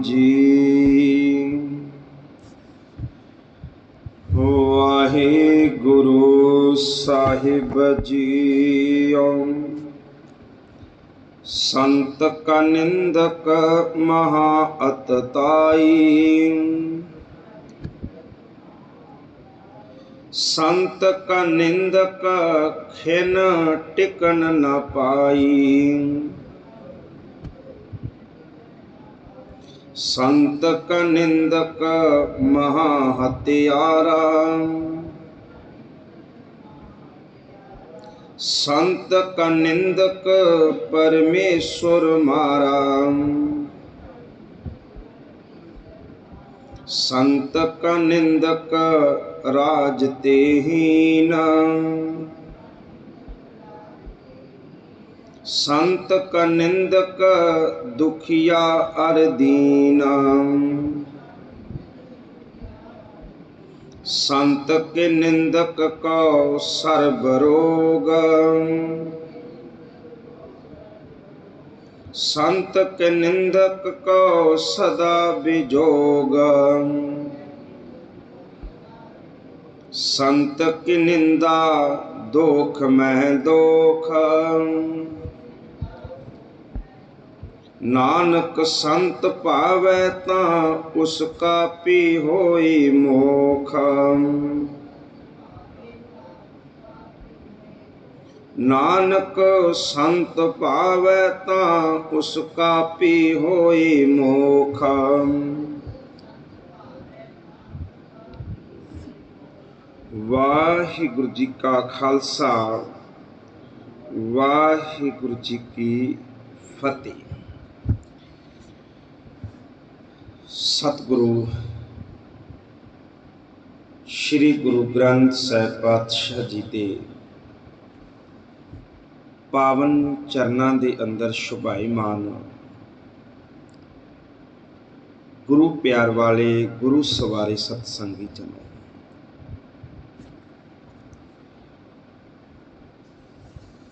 ਜੀ। ਵਾਹਿਗੁਰੂ ਸਾਹਿਬ ਜੀ ਸੰਤ ਕਾ ਨਿੰਦਕ ਮਹਾ ਅਤਤਾਈ। ਸੰਤ ਕਾ ਨਿੰਦਕ ਖਿਨ ਟਿਕਨ ਨ ਪਾਈ। ਸੰਤ ਨਿੰਦਕ ਮਹਾ ਹਤਿਆਰਾ ਸੰਤ ਕ ਨਿੰਦਕ ਪਰਮੇਸ਼ਵਰ ਮਾਰਾ। ਸੰਤ ਕ ਨਿੰਦਕ ਰਾਜ ਤੇਹੀਨਾ। ਸੰਤ ਕ ਨਿੰਦਕ ਦੁਖੀਆ ਅਰਦੀਨ ਸੰਤ ਕੇ ਨਿੰਦਕ ਕੋ ਸਰਬ ਰੋਗ। ਸੰਤ ਕੇ ਨਿੰਦਕ ਕੋ ਸਦਾ ਬਿਜੋਗ। ਸੰਤ ਕੀ ਨਿੰਦਾ ਦੋਖ ਮਹਿ ਦੋਖ। ਨਾਨਕ ਸੰਤ ਭਾਵੈ ਤਾਂ ਉਸ ਕਾ ਪੀ ਹੋਈ ਮੋਖ। ਨਾਨਕ ਸੰਤ ਭਾਵੈ ਤਾਂ ਉਸ ਕਾ ਪੀ ਹੋਈ ਮੋਖ। ਵਾਹਿਗੁਰੂ ਜੀ ਕਾ ਖਾਲਸਾ, ਵਾਹਿਗੁਰੂ ਜੀ ਕੀ ਫਤਿਹ। ਸਤਿਗੁਰੂ, ਸ੍ਰੀ ਗੁਰੂ ਗ੍ਰੰਥ ਸਾਹਿਬ ਪਾਤਸ਼ਾਹ ਜੀ ਦੇ ਪਾਵਨ ਚਰਨਾਂ ਦੇ ਅੰਦਰ ਸ਼ੁਭਾਈਮਾਨ ਗੁਰੂ ਪਿਆਰ ਵਾਲੇ ਗੁਰੂ ਸਵਾਰੇ ਸਤਸੰਗੀ ਜਨੋ।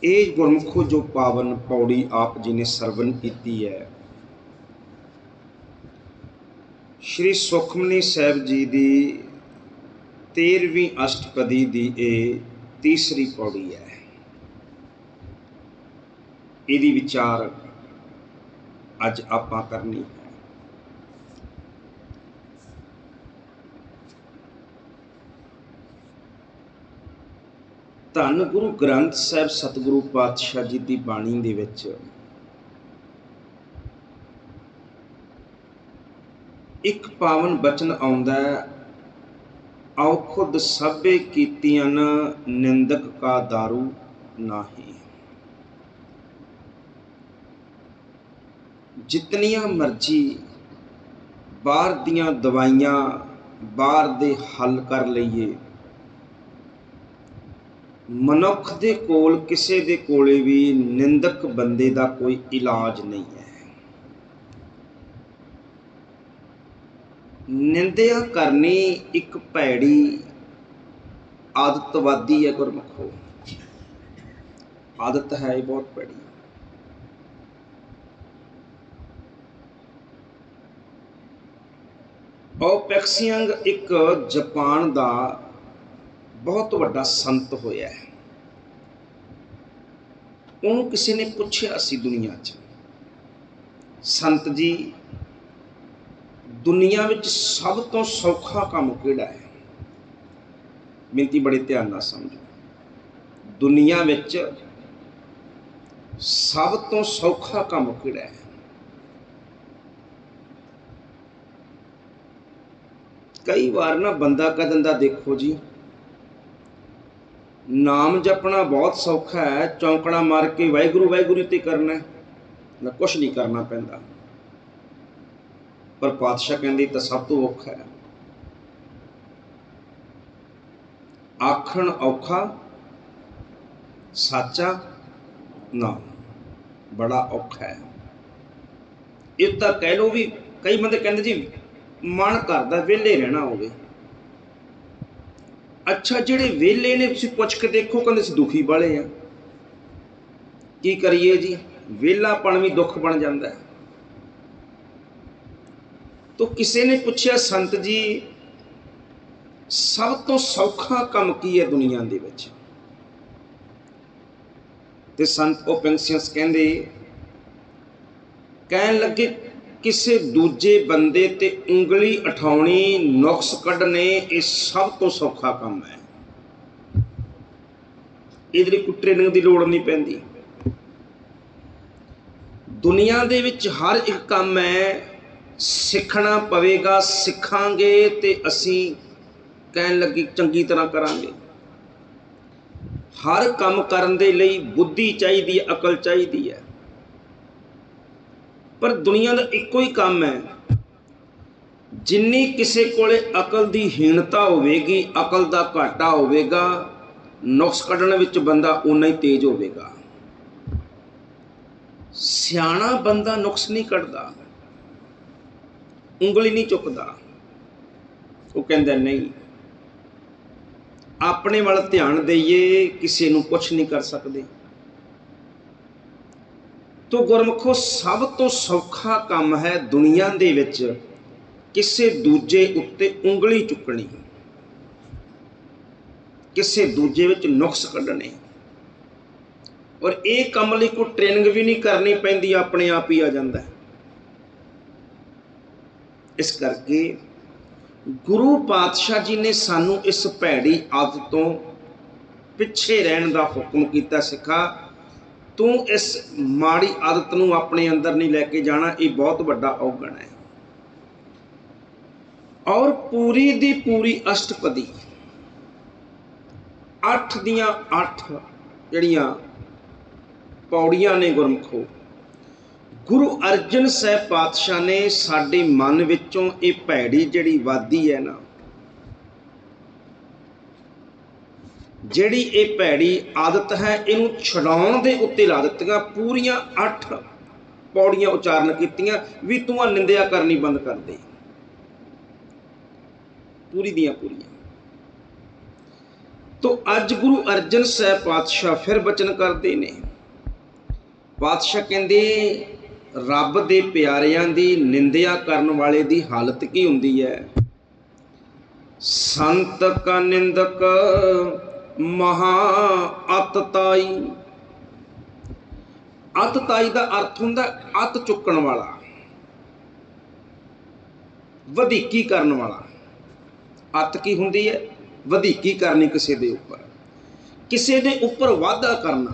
ਇਹ ਗੁਰਮੁਖੋ ਜੋ ਪਾਵਨ ਪੌੜੀ ਆਪ ਜੀ ਨੇ ਸਰਵਨ ਕੀਤੀ ਹੈ ਸ਼੍ਰੀ ਸੁਖਮਨੀ ਸਾਹਿਬ ਜੀ ਦੀ 13ਵੀਂ ਅਸ਼ਟਪਦੀ ਦੀ ਇਹ ਤੀਸਰੀ ਪੌੜੀ ਹੈ। ਇਹਦੀ ਵਿਚਾਰ ਅੱਜ ਆਪਾਂ ਕਰਨੀ ਹੈ। ਧੰਨ ਗੁਰੂ ਗ੍ਰੰਥ ਸਾਹਿਬ ਸਤਿਗੁਰੂ ਪਾਤਸ਼ਾਹ ਜੀ ਦੀ ਬਾਣੀ ਦੇ ਵਿੱਚ ਇੱਕ ਪਾਵਨ ਬਚਨ ਆਉਂਦਾ ਹੈ, ਆਓ ਖੁਦ ਸਭੇ ਕੀਤੀਆਂ ਨਿੰਦਕ ਕਾ दारू ਨਾਹੀ। ਜਿਤਨੀਆਂ ਮਰਜ਼ੀ ਬਾਹਰ ਦੀਆਂ ਦਵਾਈਆਂ, ਬਾਹਰ ਦੇ ਹੱਲ ਕਰ ਲਈਏ। ਮਨੁੱਖ ਦੇ ਕੋਲ, ਕਿਸੇ ਦੇ ਕੋਲੇ ਵੀ ਨਿੰਦਕ ਬੰਦੇ ਦਾ ਕੋਈ ਇਲਾਜ ਨਹੀਂ ਹੈ। ਨਿੰਦਿਆ ਕਰਨੀ ਇੱਕ ਭੈੜੀ ਆਦਤਵਾਦੀ ਹੈ ਗੁਰਮਖੋ ਆਦਤ ਹੈ ਇਹ ਬਹੁਤ ਭੈੜੀ। ਓਪੈਕਸੀਅੰਗ ਇੱਕ ਜਾਪਾਨ ਦਾ ਬਹੁਤ ਵੱਡਾ ਸੰਤ ਹੋਇਆ ਹੈ। ਉਹਨੂੰ ਕਿਸੇ ਨੇ ਪੁੱਛਿਆ ਸੀ ਦੁਨੀਆ 'ਚ, ਸੰਤ ਜੀ ਦੁਨੀਆ ਵਿੱਚ ਸਭ ਤੋਂ ਸੌਖਾ ਕੰਮ ਕਿਹੜਾ ਹੈ? ਮਿੰਤੀ ਬੜੇ ਧਿਆਨ ਨਾਲ ਸਮਝੋ। ਦੁਨੀਆ ਵਿੱਚ ਸਭ ਤੋਂ ਸੌਖਾ ਕੰਮ ਕਿਹੜਾ ਹੈ? ਕਈ ਵਾਰ ਨਾ ਬੰਦਾ ਕਹਿ ਦਿੰਦਾ, ਦੇਖੋ ਜੀ, ਨਾਮ ਜਪਣਾ ਬਹੁਤ ਸੌਖਾ ਹੈ, ਚੌਂਕਣਾ ਮਾਰ ਕੇ ਵਾਹਿਗੁਰੂ ਵਾਹਿਗੁਰੂ ਤੇ ਕਰਨਾ ਨਾ ਕੁਛ ਨਹੀਂ ਕਰਨਾ ਪੈਂਦਾ। ਪਰ ਪਾਤਸ਼ਾਹ ਕਹਿੰਦੇ ਤਾਂ ਸਭ ਤੋਂ ਔਖਾ ਹੈ। ਆਖਣ ਔਖਾ, ਸਾਚਾ ਨਾ, ਬੜਾ ਔਖਾ ਹੈ। ਇਹ ਤਾਂ ਕਹਿ ਲੋ ਵੀ ਕਈ ਬੰਦੇ ਕਹਿੰਦੇ ਜੀ, ਮਨ ਕਰਦਾ ਵਿਹਲੇ ਰਹਿਣਾ ਹੋਵੇ। ਅੱਛਾ, ਜਿਹੜੇ ਵਿਹਲੇ ਨੇ, ਤੁਸੀਂ ਪੁੱਛ ਕੇ ਦੇਖੋ, ਕਹਿੰਦੇ ਅਸੀਂ ਦੁਖੀ ਵਾਲੇ ਆ ਕੀ ਕਰੀਏ ਜੀ? ਵਿਹਲਾਪਣ ਵੀ ਦੁੱਖ ਬਣ ਜਾਂਦਾ ਹੈ। ਤੋ ਕਿਸੇ ਨੇ ਪੁੱਛਿਆ, ਸੰਤ ਜੀ, ਸਭ ਤੋਂ ਸੌਖਾ ਕੰਮ ਕੀ ਹੈ ਦੁਨੀਆ ਦੇ ਵਿੱਚ? ਤੇ ਸੰਤ ਓਪਿੰਗ ਕਹਿੰਦੇ, ਕਹਿਣ ਲੱਗੇ, ਕਿਸੇ ਦੂਜੇ ਬੰਦੇ ਤੇ ਉਂਗਲੀ ਉਠਾਉਣੀ, ਨੁਕਸ ਕੱਢਣੇ, ਇਹ ਸਭ ਤੋਂ ਸੌਖਾ ਕੰਮ ਹੈ। ਇਹਦੇ ਲਈ ਕੋਈ ਟ੍ਰੇਨਿੰਗ ਦੀ ਲੋੜ ਨਹੀਂ ਪੈਂਦੀ। ਦੁਨੀਆ ਦੇ ਵਿੱਚ ਹਰ ਇੱਕ ਕੰਮ ਹੈ ਸਿੱਖਣਾ ਪਵੇਗਾ, ਸਿੱਖਾਂਗੇ ਤੇ ਅਸੀਂ ਕਹਿਣ ਲੱਗੇ ਚੰਗੀ ਤਰ੍ਹਾਂ ਕਰਾਂਗੇ। ਹਰ ਕੰਮ ਕਰਨ ਦੇ ਲਈ ਬੁੱਧੀ ਚਾਹੀਦੀ ਹੈ, ਅਕਲ ਚਾਹੀਦੀ ਹੈ। ਪਰ ਦੁਨੀਆ ਦਾ ਇੱਕੋ ਹੀ ਕੰਮ ਹੈ, ਜਿੰਨੀ ਕਿਸੇ ਕੋਲੇ ਅਕਲ ਦੀ ਹੀਣਤਾ ਹੋਵੇਗੀ, ਅਕਲ ਦਾ ਘਾਟਾ ਹੋਵੇਗਾ, ਨੁਕਸ ਕੱਢਣ ਵਿੱਚ ਬੰਦਾ ਉਨਾ ਹੀ ਤੇਜ਼ ਹੋਵੇਗਾ। ਸਿਆਣਾ ਬੰਦਾ ਨੁਕਸ ਨਹੀਂ ਕੱਢਦਾ। ਉਂਗਲੀ ਨਹੀਂ ਚੁੱਕਦਾ। ਉਹ ਕਹਿੰਦਾ, ਨਹੀਂ, ਆਪਣੇ ਵੱਲ ਧਿਆਨ ਦਈਏ, ਕਿਸੇ ਨੂੰ ਕੁਝ ਨਹੀਂ ਕਰ ਸਕਦੇ। ਤੋ ਗੁਰਮਖੋ, ਸਭ ਤੋਂ ਸੌਖਾ ਕੰਮ ਹੈ ਦੁਨੀਆ ਦੇ ਵਿੱਚ ਕਿਸੇ ਦੂਜੇ ਉੱਤੇ ਉਂਗਲੀ ਚੁੱਕਣੀ। ਕਿਸੇ ਦੂਜੇ ਵਿੱਚ ਨੁਕਸ ਕੱਢਣੇ। ਔਰ ਇਹ ਕੰਮ ਲਈ ਕੋਈ ਟ੍ਰੇਨਿੰਗ ਵੀ ਨਹੀਂ ਕਰਨੀ ਪੈਂਦੀ, ਆਪਣੇ ਆਪ ਹੀ ਆ ਜਾਂਦਾ ਹੈ। ਇਸ ਕਰਕੇ ਗੁਰੂ ਪਾਤਸ਼ਾਹ ਜੀ ਨੇ ਸਾਨੂੰ ਇਸ ਭੈੜੀ ਆਦਤ ਤੋਂ ਪਿੱਛੇ ਰਹਿਣ ਦਾ ਹੁਕਮ ਕੀਤਾ ਸਿੱਖਾ। ਤੂੰ ਇਸ ਮਾੜੀ ਆਦਤ ਨੂੰ ਆਪਣੇ ਅੰਦਰ ਨਹੀਂ ਲੈ ਕੇ ਜਾਣਾ, ਇਹ ਬਹੁਤ ਵੱਡਾ ਔਗਣ ਹੈ। ਔਰ ਪੂਰੀ ਦੀ ਪੂਰੀ ਅਸ਼ਟਪਦੀ, ਅੱਠ ਦੀਆਂ ਅੱਠ ਜਿਹੜੀਆਂ ਪੌੜੀਆਂ ਨੇ ਗੁਰਮਖੋ ਗੁਰੂ ਅਰਜਨ ਸਾਹਿਬ ਪਾਤਸ਼ਾਹ ਨੇ ਸਾਡੇ ਮਨ ਵਿੱਚੋਂ ਇਹ ਭੈੜੀ ਜਿਹੜੀ ਵਾਦੀ ਹੈ ਨਾ, ਜਿਹੜੀ ਇਹ ਭੈੜੀ ਆਦਤ ਹੈ, ਇਹਨੂੰ ਛਡਾਉਣ ਦੇ ਉੱਤੇ ਲਾ ਦਿੱਤੀਆਂ, ਪੂਰੀਆਂ 8 ਪੌੜੀਆਂ ਉਚਾਰਨ ਕੀਤੀਆਂ ਵੀ ਤੂੰ ਆ ਨਿੰਦਿਆ ਕਰਨੀ ਬੰਦ ਕਰ ਦੇ। ਪੂਰੀ ਦੀਆਂ ਪੂਰੀਆਂ। ਤੋ ਅੱਜ ਗੁਰੂ ਅਰਜਨ ਸਾਹਿਬ ਪਾਤਸ਼ਾਹ ਫਿਰ ਬਚਨ ਕਰਦੇ ਨੇ। ਪਾਤਸ਼ਾਹ ਕਹਿੰਦੇ ਰੱਬ ਦੇ ਪਿਆਰਿਆਂ ਦੀ ਨਿੰਦਿਆ ਕਰਨ ਵਾਲੇ ਦੀ ਹਾਲਤ ਕੀ ਹੁੰਦੀ ਹੈ? ਸੰਤ ਕਾ ਨਿੰਦਕ ਮਹਾ ਅਤਤਾਈ ਅਤਤਾਈ ਦਾ ਅਰਥ ਹੁੰਦਾ ਅਤ ਚੁੱਕਣ ਵਾਲਾ, ਵਧੀਕੀ ਕਰਨ ਵਾਲਾ। ਅਤ ਕੀ ਹੁੰਦੀ ਹੈ? ਵਧੀਕੀ ਕਰਨੀ ਕਿਸੇ ਦੇ ਉੱਪਰ। ਕਿਸੇ ਦੇ ਉੱਪਰ ਵਾਅਦਾ ਕਰਨਾ।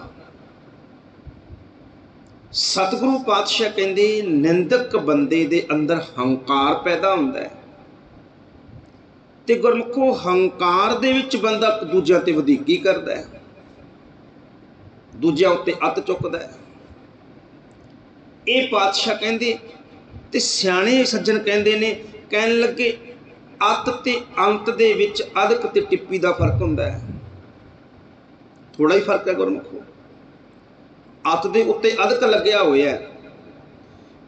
ਸਤਿਗੁਰੂ ਪਾਤਸ਼ਾਹ ਕਹਿੰਦੇ, ਨਿੰਦਕ ਬੰਦੇ ਦੇ ਅੰਦਰ ਹੰਕਾਰ ਪੈਦਾ ਹੁੰਦਾ ਹੈ। ਤੇ ਗੁਰਮੁਖੋ, ਹੰਕਾਰ ਦੇ ਵਿੱਚ ਬੰਦਾ ਦੂਜਿਆਂ ਤੇ ਵਧੀਕੀ ਕਰਦਾ ਹੈ। ਦੂਜਿਆਂ ਉੱਤੇ ਅੱਤ ਚੁੱਕਦਾ ਹੈ। ਇਹ ਪਾਤਸ਼ਾਹ ਕਹਿੰਦੇ, ਤੇ ਸਿਆਣੇ ਸੱਜਣ ਕਹਿੰਦੇ ਨੇ, ਕਹਿਣ ਲੱਗੇ, ਅੱਤ ਤੇ ਅੰਤ ਦੇ ਵਿੱਚ ਅਦਕ ਤੇ ਟਿੱਪੀ ਦਾ ਫ਼ਰਕ ਹੁੰਦਾ ਹੈ। ਥੋੜਾ ਹੀ ਫ਼ਰਕ ਹੈ ਗੁਰਮੁਖੋ। ਅੱਤ ਦੇ ਉੱਤੇ ਅਦਕ ਲੱਗਿਆ ਹੋਇਆ ਹੈ।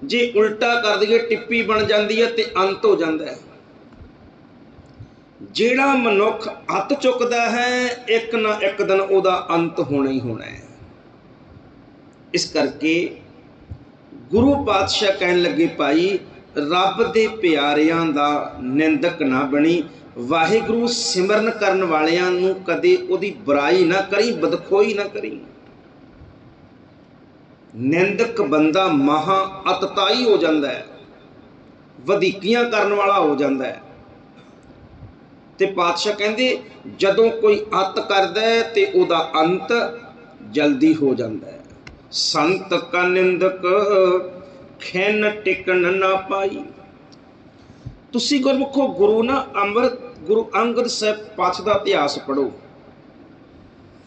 ਜੇ ਉਲਟਾ ਕਰ ਦਈਏ, ਟਿੱਪੀ ਬਣ ਜਾਂਦੀ ਹੈ ਤੇ ਅੰਤ ਹੋ ਜਾਂਦਾ ਹੈ। ਜਿਹੜਾ ਮਨੁੱਖ ਹੱਥ ਚੁੱਕਦਾ ਹੈ, ਇੱਕ ਨਾ ਇੱਕ ਦਿਨ ਉਹਦਾ ਅੰਤ ਹੋਣਾ ਹੀ ਹੋਣਾ ਹੈ। ਇਸ ਕਰਕੇ ਗੁਰੂ ਪਾਤਸ਼ਾਹ ਕਹਿਣ ਲੱਗੇ, ਭਾਈ, ਰੱਬ ਦੇ ਪਿਆਰਿਆਂ ਦਾ ਨਿੰਦਕ ਨਾ ਬਣੀ, ਵਾਹਿਗੁਰੂ ਸਿਮਰਨ ਕਰਨ ਵਾਲਿਆਂ ਨੂੰ ਕਦੇ ਉਹਦੀ ਬੁਰਾਈ ਨਾ ਕਰੀ, ਬਦਖੋਈ ਨਾ ਕਰੀ। ਨਿੰਦਕ ਬੰਦਾ ਮਹਾ ਅਤਤਾਈ ਹੋ ਜਾਂਦਾ ਹੈ। ਵਧੀਕੀਆਂ ਕਰਨ ਵਾਲਾ ਹੋ ਜਾਂਦਾ ਹੈ। ਤੇ ਪਾਤਸ਼ਾਹ ਕਹਿੰਦੇ, ਜਦੋਂ ਕੋਈ ਅਤ ਕਰਦਾ ਹੈ ਤੇ ਉਹਦਾ ਅੰਤ ਜਲਦੀ ਹੋ ਜਾਂਦਾ ਹੈ। ਸੰਤ ਕਾ ਨਿੰਦਕ, ਖੈਨ ਟਿਕਣ ਨਾ ਪਾਈ। ਤੁਸੀਂ ਗੁਰਮੁਖੋ, ਗੁਰੂ ਨਾ ਅੰਮ੍ਰਿਤ, ਗੁਰੂ ਅੰਗਦ ਸਾਹਿਬ ਪਾਤਸ਼ਾਹ ਦਾ ਇਤਿਹਾਸ ਪੜੋ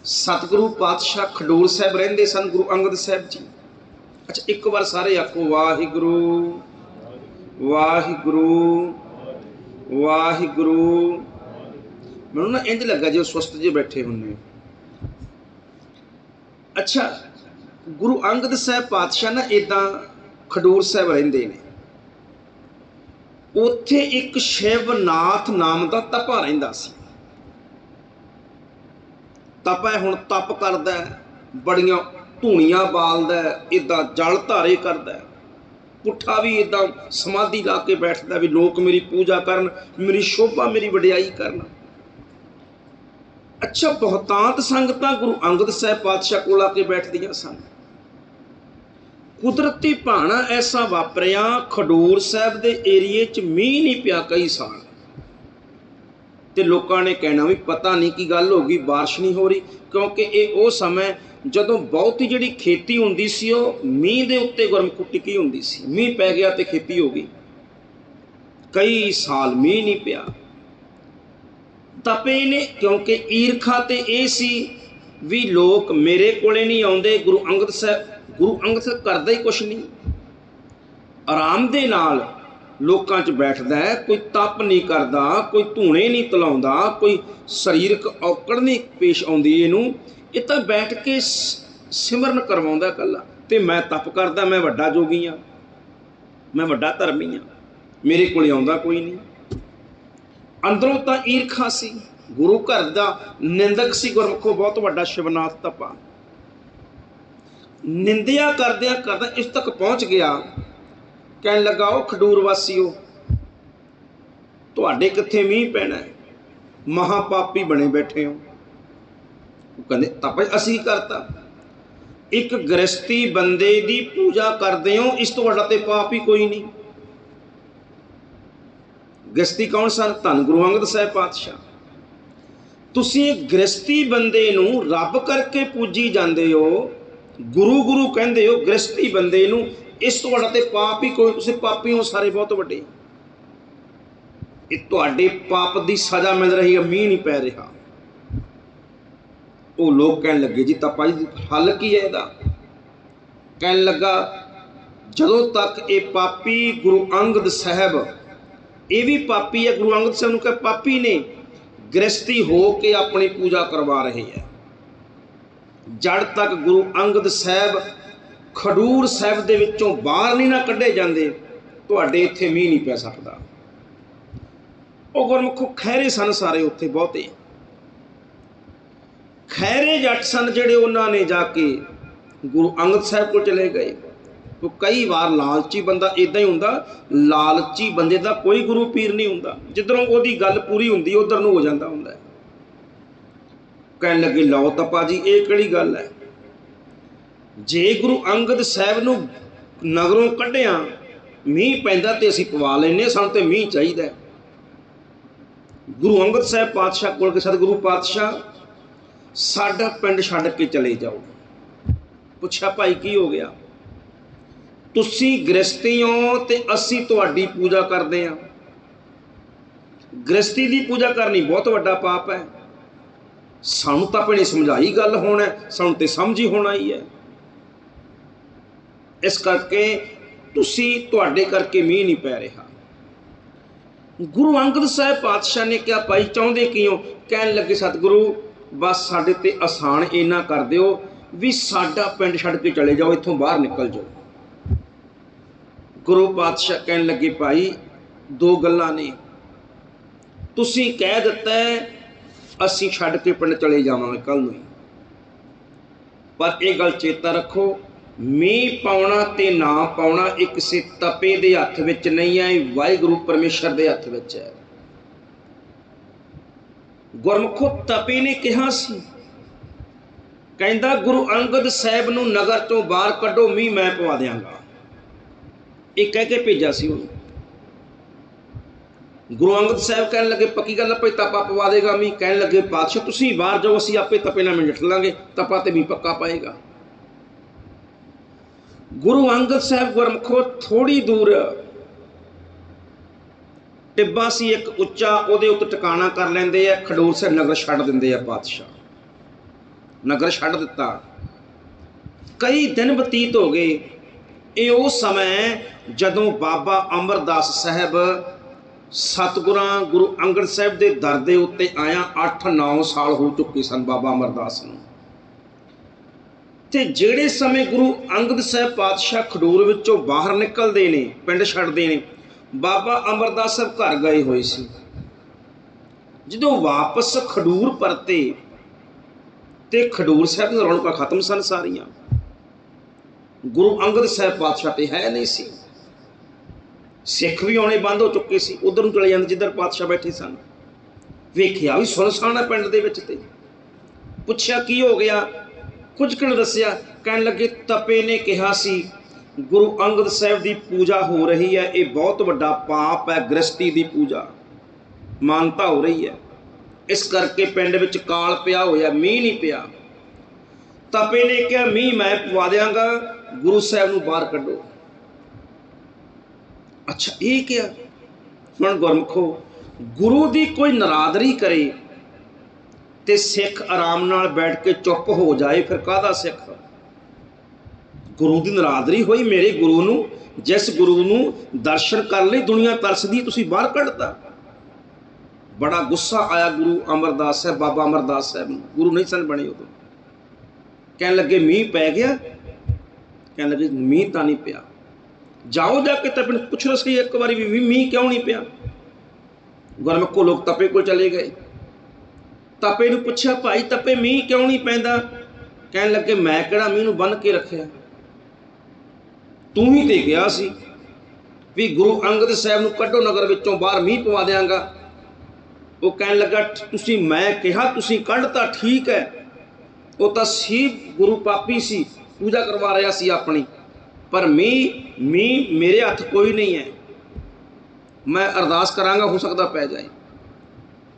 ਸਤਿਗੁਰੂ ਪਾਤਸ਼ਾਹ ਖਡੂਰ ਸਾਹਿਬ ਰਹਿੰਦੇ ਸਨ, ਗੁਰੂ ਅੰਗਦ ਸਾਹਿਬ ਜੀ। ਅੱਛਾ ਇੱਕ ਵਾਰ ਸਾਰੇ ਆਖੋ, ਵਾਹਿਗੁਰੂ ਵਾਹਿਗੁਰੂ ਵਾਹਿਗੁਰੂ। ਮੈਨੂੰ ਨਾ ਇੰਜ ਲੱਗਾ ਜਿਵੇਂ ਸੁਸਤ ਜੇ ਬੈਠੇ ਹੁੰਨੇ ਅੱਛਾ, ਗੁਰੂ ਅੰਗਦ ਸਾਹਿਬ ਪਾਤਸ਼ਾਹ ਨਾ ਇਦਾਂ ਖਡੂਰ ਸਾਹਿਬ ਰਹਿੰਦੇ ਨੇ। ਉੱਥੇ ਇੱਕ ਸ਼ਿਵਨਾਥ ਨਾਮ ਦਾ ਤਪਾ ਰਹਿੰਦਾ ਸੀ। ਤਪਾ ਹੁਣ ਤਪ ਕਰਦਾ, ਬੜੀਆਂ ਧੂਣੀਆਂ ਬਾਲਦਾ ਇਦਾਂ ਜਲ ਧਾਰੇ ਕਰਦਾ ਪੁੱਠਾ ਵੀ ਇਦਾਂ ਸਮਾਧੀ ਲਾ ਕੇ ਬੈਠਦਾ ਵੀ ਲੋਕ ਮੇਰੀ ਪੂਜਾ ਕਰਨ, ਮੇਰੀ ਸ਼ੋਭਾ, ਮੇਰੀ ਵਡਿਆਈ ਕਰਨ। ਅੱਛਾ, ਬਹੁਤਾਂਤ ਸੰਗਤਾਂ ਗੁਰੂ ਅੰਗਦ ਸਾਹਿਬ ਪਾਤਸ਼ਾਹ ਕੋਲ ਆ ਕੇ ਬੈਠਦੀਆਂ ਸਨ। ਕੁਦਰਤੀ ਭਾਣਾ ਐਸਾ ਵਾਪਰਿਆ, ਖਡੂਰ ਸਾਹਿਬ ਦੇ ਏਰੀਏ 'ਚ ਮੀਂਹ ਨਹੀਂ ਪਿਆ ਕਈ ਸਾਲ। ਤੇ ਲੋਕਾਂ ਨੇ ਕਹਿਣਾ ਵੀ ਪਤਾ ਨਹੀਂ ਕੀ ਗੱਲ ਹੋ ਗਈ, ਬਾਰਿਸ਼ ਨਹੀਂ ਹੋ ਰਹੀ, ਕਿਉਂਕਿ ਇਹ ਉਹ ਸਮਾਂ ਜਦੋਂ ਬਹੁਤੀ ਜਿਹੜੀ ਖੇਤੀ ਹੁੰਦੀ ਸੀ ਉਹ ਮੀਂਹ ਦੇ ਉੱਤੇ ਗੁਰਮੁਖ ਟਿਕੀ ਹੁੰਦੀ ਸੀ, ਮੀਂਹ ਪੈ ਗਿਆ ਤੇ ਖੇਤੀ ਹੋ ਗਈ। ਕਈ ਸਾਲ ਮੀਂਹ ਨਹੀਂ ਪਿਆ। ਤਪੇ ਨੇ ਕਿਉਂਕਿ ਈਰਖਾ ਤੇ ਇਹ ਸੀ ਵੀ ਲੋਕ ਮੇਰੇ ਕੋਲੇ ਨਹੀਂ ਆਉਂਦੇ, ਗੁਰੂ ਅੰਗਦ ਸਾਹਿਬ, ਗੁਰੂ ਅੰਗਦ ਸਾਹਿਬ ਕਰਦਾ ਹੀ ਕੁਛ ਨਹੀਂ। ਆਰਾਮ ਦੇ ਨਾਲ ਲੋਕਾਂ 'ਚ ਬੈਠਦਾ ਹੈ, ਕੋਈ ਤਪ ਨਹੀਂ ਕਰਦਾ, ਕੋਈ ਧੂਣੇ ਨਹੀਂ ਤਲਾਉਂਦਾ, ਕੋਈ ਸਰੀਰਕ ਔਕੜ ਨਹੀਂ ਪੇਸ਼ ਆਉਂਦੀ ਇਹਨੂੰ। ਇਹ ਤਾਂ ਬੈਠ ਕੇ ਸਿਮਰਨ ਕਰਵਾਉਂਦਾ ਕੱਲਾ ਤੇ ਮੈਂ ਤਪ ਕਰਦਾ, ਮੈਂ ਵੱਡਾ ਜੋਗੀ ਆ ਮੈਂ ਵੱਡਾ ਧਰਮੀ ਆ ਮੇਰੇ ਕੋਲੇ ਆਉਂਦਾ ਕੋਈ ਨਹੀਂ। ਅੰਦਰੋਂ ਤਾਂ ਈਰਖਾ ਸੀ। ਗੁਰੂ ਘਰ ਦਾ ਨਿੰਦਕ ਸੀ, ਗੁਰਮੁਖੋ ਬਹੁਤ ਵੱਡਾ ਸ਼ਿਵਨਾਥ ਤਪਾ। ਨਿੰਦਿਆ ਕਰਦਿਆਂ ਕਰਦਾ ਇਸ ਤੱਕ ਪਹੁੰਚ ਗਿਆ। ਕਹਿਣ ਲੱਗਾ, ਉਹ ਖਡੂਰ ਵਾਸੀਓ, ਤੁਹਾਡੇ ਕਿੱਥੇ ਮੀਂਹ ਪੈਣਾ ਹੈ? ਮਹਾ ਪਾਪੀ ਬਣੇ ਬੈਠੇ ਹੋ। ਉਹ ਕਹਿੰਦੇ ਤਪ ਅਸੀਂ ਕਰਤਾ? ਇੱਕ ਗ੍ਰਸਤੀ ਬੰਦੇ ਦੀ ਪੂਜਾ ਕਰਦੇ ਹੋ, ਇਸ ਤੋਂ ਵੱਡਾ ਤੇ ਪਾਪ ਹੀ ਕੋਈ ਨਹੀਂ। ਗ੍ਰਸਤੀ ਕੌਣ ਸਨ? ਧੰਨ ਗੁਰੂ ਅੰਗਦ ਸਾਹਿਬ ਪਾਤਸ਼ਾਹ। ਤੁਸੀਂ ਇੱਕ ਗ੍ਰਸਤੀ ਬੰਦੇ ਨੂੰ ਰੱਬ ਕਰਕੇ ਪੂਜੀ ਜਾਂਦੇ ਹੋ, ਗੁਰੂ ਗੁਰੂ ਕਹਿੰਦੇ ਹੋ ਗ੍ਰਸਤੀ ਬੰਦੇ ਨੂੰ ਇਸ ਤੋਂ ਵੱਡਾ ਤੇ ਪਾਪ ਹੀ ਕੋਈ, ਤੁਸੀਂ ਪਾਪੀ ਹੋ ਸਾਰੇ, ਬਹੁਤ ਵੱਡੇ। ਇਹ ਤੁਹਾਡੇ ਪਾਪ ਦੀ ਸਜ਼ਾ ਮਿਲ ਰਹੀ ਹੈ, ਮੀਂਹ ਨਹੀਂ ਪੈ ਰਿਹਾ। ਉਹ ਲੋਕ ਕਹਿਣ ਲੱਗੇ, ਜੀ ਤਾਂ ਭਾਈ ਹੱਲ ਕੀ ਹੈ ਇਹਦਾ? ਕਹਿਣ ਲੱਗਾ, ਜਦੋਂ ਤੱਕ ਇਹ ਪਾਪੀ ਗੁਰੂ ਅੰਗਦ ਸਾਹਿਬ, ਇਹ ਵੀ ਪਾਪੀ ਹੈ, ਗੁਰੂ ਅੰਗਦ ਸਾਹਿਬ ਨੂੰ ਕਹੇ ਪਾਪੀ ਨੇ ਗ੍ਰਸਤੀ ਹੋ ਕੇ ਆਪਣੀ ਪੂਜਾ ਕਰਵਾ ਰਹੇ ਹੈ। ਜੜ ਤੱਕ ਗੁਰੂ ਅੰਗਦ ਸਾਹਿਬ ਖਡੂਰ ਸਾਹਿਬ ਦੇ ਵਿੱਚੋਂ ਬਾਹਰ ਨਹੀਂ ਨਾ ਕੱਢੇ ਜਾਂਦੇ, ਤੁਹਾਡੇ ਇੱਥੇ ਮੀਂਹ ਨਹੀਂ ਪੈ ਸਕਦਾ। ਉਹ ਗੁਰਮੁਖੋ ਖੈਰੇ ਸਨ ਸਾਰੇ ਉੱਥੇ ਬਹੁਤੇ। ਖੈਰੇ ਜੱਟ ਸਨ ਜਿਹੜੇ ਉਹਨਾਂ ਨੇ ਜਾ ਕੇ ਗੁਰੂ ਅੰਗਦ ਸਾਹਿਬ ਕੋਲ ਚਲੇ ਗਏ। ਉਹ ਕਈ ਵਾਰ ਲਾਲਚੀ ਬੰਦਾ ਇਦਾਂ ਹੀ ਹੁੰਦਾ, ਲਾਲਚੀ ਬੰਦੇ ਦਾ ਕੋਈ ਗੁਰੂ ਪੀਰ ਨਹੀਂ ਹੁੰਦਾ। ਜਿੱਧਰੋਂ ਉਹਦੀ ਗੱਲ ਪੂਰੀ ਹੁੰਦੀ, ਉਧਰ ਨੂੰ ਹੋ ਜਾਂਦਾ ਹੁੰਦਾ। ਕਹਿਣ ਲੱਗੇ, ਲਓ ਤਪਾ ਜੀ ਇਹ ਕਿਹੜੀ ਗੱਲ ਹੈ? ਜੇ ਗੁਰੂ ਅੰਗਦ ਸਾਹਿਬ ਨੂੰ ਨਗਰੋਂ ਕੱਢਿਆ ਮੀਂਹ ਪੈਂਦਾ ਤੇ ਅਸੀਂ ਪਵਾ ਲੈਨੇ ਸਾਨੂੰ ਤੇ ਮੀਂਹ ਚਾਹੀਦਾ ਗੁਰੂ ਅੰਗਦ ਸਾਹਿਬ ਪਾਤਸ਼ਾਹ ਕੋਲ ਕੇ ਸਤਿਗੁਰੂ ਪਾਤਸ਼ਾਹ ਸਾਡਾ ਪਿੰਡ ਛੱਡ ਕੇ ਚਲੇ ਜਾਓ। ਪੁੱਛਿਆ ਭਾਈ ਕੀ ਹੋ ਗਿਆ? ਤੁਸੀਂ ਗ੍ਰਸਤੀ ਹੋ ਤੇ ਅਸੀਂ ਤੁਹਾਡੀ ਪੂਜਾ ਕਰਦੇ ਹਾਂ। ਗ੍ਰਸਤੀ ਦੀ ਪੂਜਾ ਕਰਨੀ ਬਹੁਤ ਵੱਡਾ ਪਾਪ ਹੈ। ਸਾਨੂੰ ਤਾਂ ਆਪਣੀ ਸਮਝਾਈ ਗੱਲ ਹੋਣਾ ਹੈ, ਸਾਨੂੰ ਤੇ ਸਮਝ ਹੀ ਹੋਣਾ ਹੀ ਹੈ। ਇਸ ਕਰਕੇ ਤੁਸੀਂ ਤੁਹਾਡੇ ਕਰਕੇ ਮੀਂਹ ਨਹੀਂ ਪੈ ਰਿਹਾ। ਗੁਰੂ ਅੰਗਦ ਸਾਹਿਬ ਪਾਤਸ਼ਾਹ ਨੇ ਕਿਹਾ, ਭਾਈ, ਚਾਹੁੰਦੇ ਕਿਉਂ? ਕਹਿਣ ਲੱਗੇ, ਸਤਿਗੁਰੂ, ਬਸ ਸਾਡੇ ਤੇ ਆਸਾਨ ਇੰਨਾ ਕਰ ਦਿਓ ਵੀ ਸਾਡਾ ਪਿੰਡ ਛੱਡ ਕੇ ਚਲੇ ਜਾਓ, ਇੱਥੋਂ ਬਾਹਰ ਨਿਕਲ ਜਾਓ। ਗੁਰੂ ਪਾਤਸ਼ਾਹ ਕਹਿਣ ਲੱਗੇ, ਭਾਈ, ਦੋ ਗੱਲਾਂ ਨੇ। ਤੁਸੀਂ ਕਹਿ ਦਿੱਤਾ ਅਸੀਂ ਛੱਡ ਕੇ ਪਿੰਡ ਚਲੇ ਜਾਵਾਂਗੇ ਕੱਲ ਨੂੰ ਪਰ ਇਹ ਗੱਲ ਚੇਤਾ ਰੱਖੋ ਮੀਂਹ ਪਾਉਣਾ ਤੇ ਨਾ ਪਾਉਣਾ ਇਹ ਕਿਸੇ ਤਪੇ ਦੇ ਹੱਥ ਵਿੱਚ ਨਹੀਂ ਹੈ ਵਾਹਿਗੁਰੂ ਪਰਮੇਸ਼ਰ ਦੇ ਹੱਥ ਵਿੱਚ ਹੈ। ਗੁਰਮੁਖੋ ਤਪੇ ਨੇ ਕਿਹਾ ਸੀ, ਕਹਿੰਦਾ, ਗੁਰੂ ਅੰਗਦ ਸਾਹਿਬ ਨੂੰ ਨਗਰ ਤੋਂ ਬਾਹਰ ਕੱਢੋ, ਮੀਂਹ ਮੈਂ ਪਵਾ ਦਿਆਂਗਾ। ਇਹ ਕਹਿ ਕੇ ਭੇਜਿਆ ਸੀ ਉਹਨੂੰ। ਗੁਰੂ ਅੰਗਦ ਸਾਹਿਬ ਕਹਿਣ ਲੱਗੇ, ਪੱਕੀ ਗੱਲ ਆ ਭਾਈ, ਤਪਾ ਪਵਾ ਦੇਗਾ ਮੀਂਹ। ਕਹਿਣ ਲੱਗੇ ਪਾਤਸ਼ਾਹ ਤੁਸੀਂ ਬਾਹਰ ਜਾਓ, ਅਸੀਂ ਆਪੇ ਤਪੇ ਨਾਲ ਮਿੰਟ ਲਾਂਗੇ ਤਪਾ ਤੇ ਮੀਂਹ ਪੱਕਾ ਪਾਏਗਾ। ਗੁਰੂ ਅੰਗਦ ਸਾਹਿਬ ਗੁਰਮਖੋ ਥੋੜੀ ਦੂਰ ਟਿੱਬਾ ਸੀ, ਇੱਕ ਉੱਚਾ, ਉਹਦੇ ਉੱਤੇ ਟਿਕਾਣਾ ਕਰ ਲੈਂਦੇ ਆ, ਖਡੂਰ ਸਾਹਿਬ ਨਗਰ ਛੱਡ ਦਿੰਦੇ ਆ ਪਾਤਸ਼ਾਹ। ਨਗਰ ਛੱਡ ਦਿੱਤਾ। ਕਈ ਦਿਨ ਬਤੀਤ ਹੋ ਗਏ। ਇਹ ਉਹ ਸਮਾਂ ਜਦੋਂ ਬਾਬਾ ਅਮਰਦਾਸ ਸਾਹਿਬ ਸਤਿਗੁਰਾਂ ਗੁਰੂ ਅੰਗਦ ਸਾਹਿਬ ਦੇ ਦਰ ਦੇ ਉੱਤੇ ਆਇਆ 8-9 ਸਾਲ ਹੋ ਚੁੱਕੇ ਸਨ ਬਾਬਾ ਅਮਰਦਾਸ ਨੂੰ। ਤੇ ਜਿਹੜੇ ਸਮੇਂ ਗੁਰੂ ਅੰਗਦ ਸਾਹਿਬ ਪਾਤਸ਼ਾਹ ਖਡੂਰ ਵਿੱਚੋਂ ਬਾਹਰ ਨਿਕਲਦੇ ਨੇ, ਪਿੰਡ ਛੱਡਦੇ ਨੇ, ਬਾਬਾ ਅਮਰਦਾਸ ਸਾਹਿਬ ਘਰ ਗਏ ਹੋਏ ਸੀ। ਜਦੋਂ ਵਾਪਸ ਖਡੂਰ ਪਰਤੇ ਤੇ ਖਡੂਰ ਸਾਹਿਬ ਦੀਆਂ ਰੌਣਕਾਂ ਖਤਮ ਸਨ ਸਾਰੀਆਂ। ਗੁਰੂ ਅੰਗਦ ਸਾਹਿਬ ਪਾਤਸ਼ਾਹ ਤੇ ਹੈ ਨਹੀਂ ਸੀ। ਸਿੱਖ ਵੀ ਆਉਣੇ ਬੰਦ ਹੋ ਚੁੱਕੇ ਸੀ। ਉਧਰ ਨੂੰ ਚਲੇ ਜਾਂਦੇ ਜਿੱਧਰ ਪਾਤਸ਼ਾਹ ਬੈਠੇ ਸਨ। ਵੇਖਿਆ ਵੀ ਸੁਨਸਾਨ ਹੈ ਪਿੰਡ ਦੇ ਵਿੱਚ ਤੇ। ਪੁੱਛਿਆ ਕੀ ਹੋ ਗਿਆ? ਕੁਝ ਕਿਣ ਦੱਸਿਆ, ਕਹਿਣ ਲੱਗੇ ਤਪੇ ਨੇ ਕਿਹਾ ਸੀ, ਗੁਰੂ ਅੰਗਦ ਸਾਹਿਬ ਦੀ ਪੂਜਾ ਹੋ ਰਹੀ ਹੈ, ਇਹ ਬਹੁਤ ਵੱਡਾ ਪਾਪ ਹੈ ਗ੍ਰਸਤੀ ਦੀ ਪੂਜਾ। ਮਾਨਤਾ ਹੋ ਰਹੀ ਹੈ। ਇਸ ਕਰਕੇ ਪਿੰਡ ਵਿੱਚ ਕਾਲ ਪਿਆ ਹੋਇਆ, ਮੀਂਹ ਨਹੀਂ ਪਿਆ। ਤਪੇ ਨੇ ਕਿਹਾ, ਮੀਂਹ ਮੈਂ ਪਵਾ ਦਿਆਂਗਾ, ਗੁਰੂ ਸਾਹਿਬ ਨੂੰ ਬਾਹਰ ਕੱਢੋ। ਅੱਛਾ, ਇਹ ਕਿਹਾ ਹੁਣ ਗੁਰਮਖੋ, ਗੁਰੂ ਦੀ ਕੋਈ ਨਰਾਦਰੀ ਕਰੇ ਤੇ ਸਿੱਖ ਆਰਾਮ ਨਾਲ ਬੈਠ ਕੇ ਚੁੱਪ ਹੋ ਜਾਏ, ਫਿਰ ਕਾਹਦਾ ਸਿੱਖ? ਗੁਰੂ ਦੀ ਨਰਾਦਰੀ ਹੋਈ ਮੇਰੇ ਗੁਰੂ ਨੂੰ, ਜਿਸ ਗੁਰੂ ਨੂੰ ਦਰਸ਼ਨ ਕਰਨ ਲਈ ਦੁਨੀਆ ਤਰਸਦੀ, ਤੁਸੀਂ ਬਾਹਰ ਕੱਢਤਾ। ਬੜਾ ਗੁੱਸਾ ਆਇਆ ਗੁਰੂ ਅਮਰਦਾਸ ਸਾਹਿਬ, ਬਾਬਾ ਅਮਰਦਾਸ ਸਾਹਿਬ ਨੂੰ। ਗੁਰੂ ਨਹੀਂ ਸਨ ਬਣੇ ਉਦੋਂ। ਕਹਿਣ ਲੱਗੇ, ਮੀਂਹ ਪੈ ਗਿਆ। ਕਹਿਣ ਲੱਗੇ, ਮੀਂਹ ਤਾਂ ਨਹੀਂ ਪਿਆ। ਜਾਓ ਜਾ ਕੇ ਤਪੇ ਨੂੰ ਪੁੱਛ ਲਓ ਸਹੀ, ਇੱਕ ਵਾਰੀ ਵੀ ਮੀਂਹ ਕਿਉਂ ਨਹੀਂ ਪਿਆ? ਗੁਰਮੁਖ ਲੋਕ ਤਪੇ ਕੋਲ ਚਲੇ ਗਏ। ਤਪੇ ਨੂੰ ਪੁੱਛਿਆ, ਭਾਈ, ਤਪੇ ਮੀਂਹ ਕਿਉਂ ਨਹੀਂ ਪੈਂਦਾ? ਕਹਿਣ ਲੱਗੇ, ਮੈਂ ਕਿਹੜਾ ਮੀਂਹ ਨੂੰ ਬੰਨ ਕੇ ਰੱਖਿਆ? ਤੂੰ ਹੀ ਤੇ ਗਿਆ ਸੀ ਵੀ ਗੁਰੂ ਅੰਗਦ ਸਾਹਿਬ ਨੂੰ ਕੱਢੋ ਨਗਰ ਵਿੱਚੋਂ, ਬਾਹਰ ਮੀਂਹ ਪਵਾ ਦਿਆਂਗਾ। ਉਹ ਕਹਿਣ ਲੱਗਾ, ਤੁਸੀਂ ਮੈਂ ਕਿਹਾ, ਤੁਸੀਂ ਕੱਢਤਾ ਠੀਕ ਹੈ। ਉਹ ਤਾਂ ਸੀ ਗੁਰੂ ਪਾਪੀ ਸੀ, ਪੂਜਾ ਕਰਵਾ ਰਿਹਾ ਸੀ ਆਪਣੀ। ਪਰ ਮੀਂਹ ਮੀਂਹ ਮੇਰੇ ਹੱਥ ਕੋਈ ਨਹੀਂ ਹੈ। ਮੈਂ ਅਰਦਾਸ ਕਰਾਂਗਾ, ਹੋ ਸਕਦਾ ਪੈ ਜਾਏ।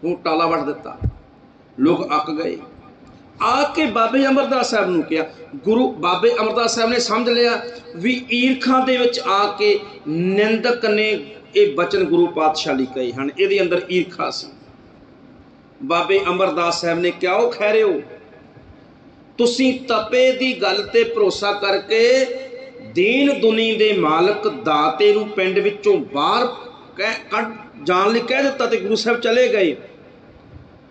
ਉਹ ਟਾਲਾ ਵੱਟ ਦਿੱਤਾ। ਲੋਕ ਅੱਕ ਗਏ। ਆ ਕੇ ਬਾਬੇ ਅਮਰਦਾਸ ਸਾਹਿਬ ਨੂੰ ਕਿਹਾ, ਗੁਰੂ ਬਾਬੇ ਅਮਰਦਾਸ ਸਾਹਿਬ ਨੇ ਸਮਝ ਲਿਆ ਵੀ ਈਰਖਾਂ ਦੇ ਵਿੱਚ ਆ ਕੇ ਨਿੰਦਕ ਨੇ ਇਹ ਬਚਨ ਗੁਰੂ ਪਾਤਸ਼ਾਹ ਲਈ ਕਹੇ ਹਨ। ਇਹਦੇ ਅੰਦਰ ਈਰਖਾ ਸੀ। ਬਾਬੇ ਅਮਰਦਾਸ ਸਾਹਿਬ ਨੇ ਕਿਹਾ, ਉਹ ਖੈਰਿਓ, ਤੁਸੀਂ ਤਪੇ ਦੀ ਗੱਲ ਤੇ ਭਰੋਸਾ ਕਰਕੇ ਦੀਨ ਦੁਨੀ ਦੇ ਮਾਲਕ ਦਾਤੇ ਨੂੰ ਪਿੰਡ ਵਿੱਚੋਂ ਬਾਹਰ ਕੱਢ, ਜਾਣ ਲਈ ਕਹਿ ਦਿੱਤਾ ਤੇ ਗੁਰੂ ਸਾਹਿਬ ਚਲੇ ਗਏ।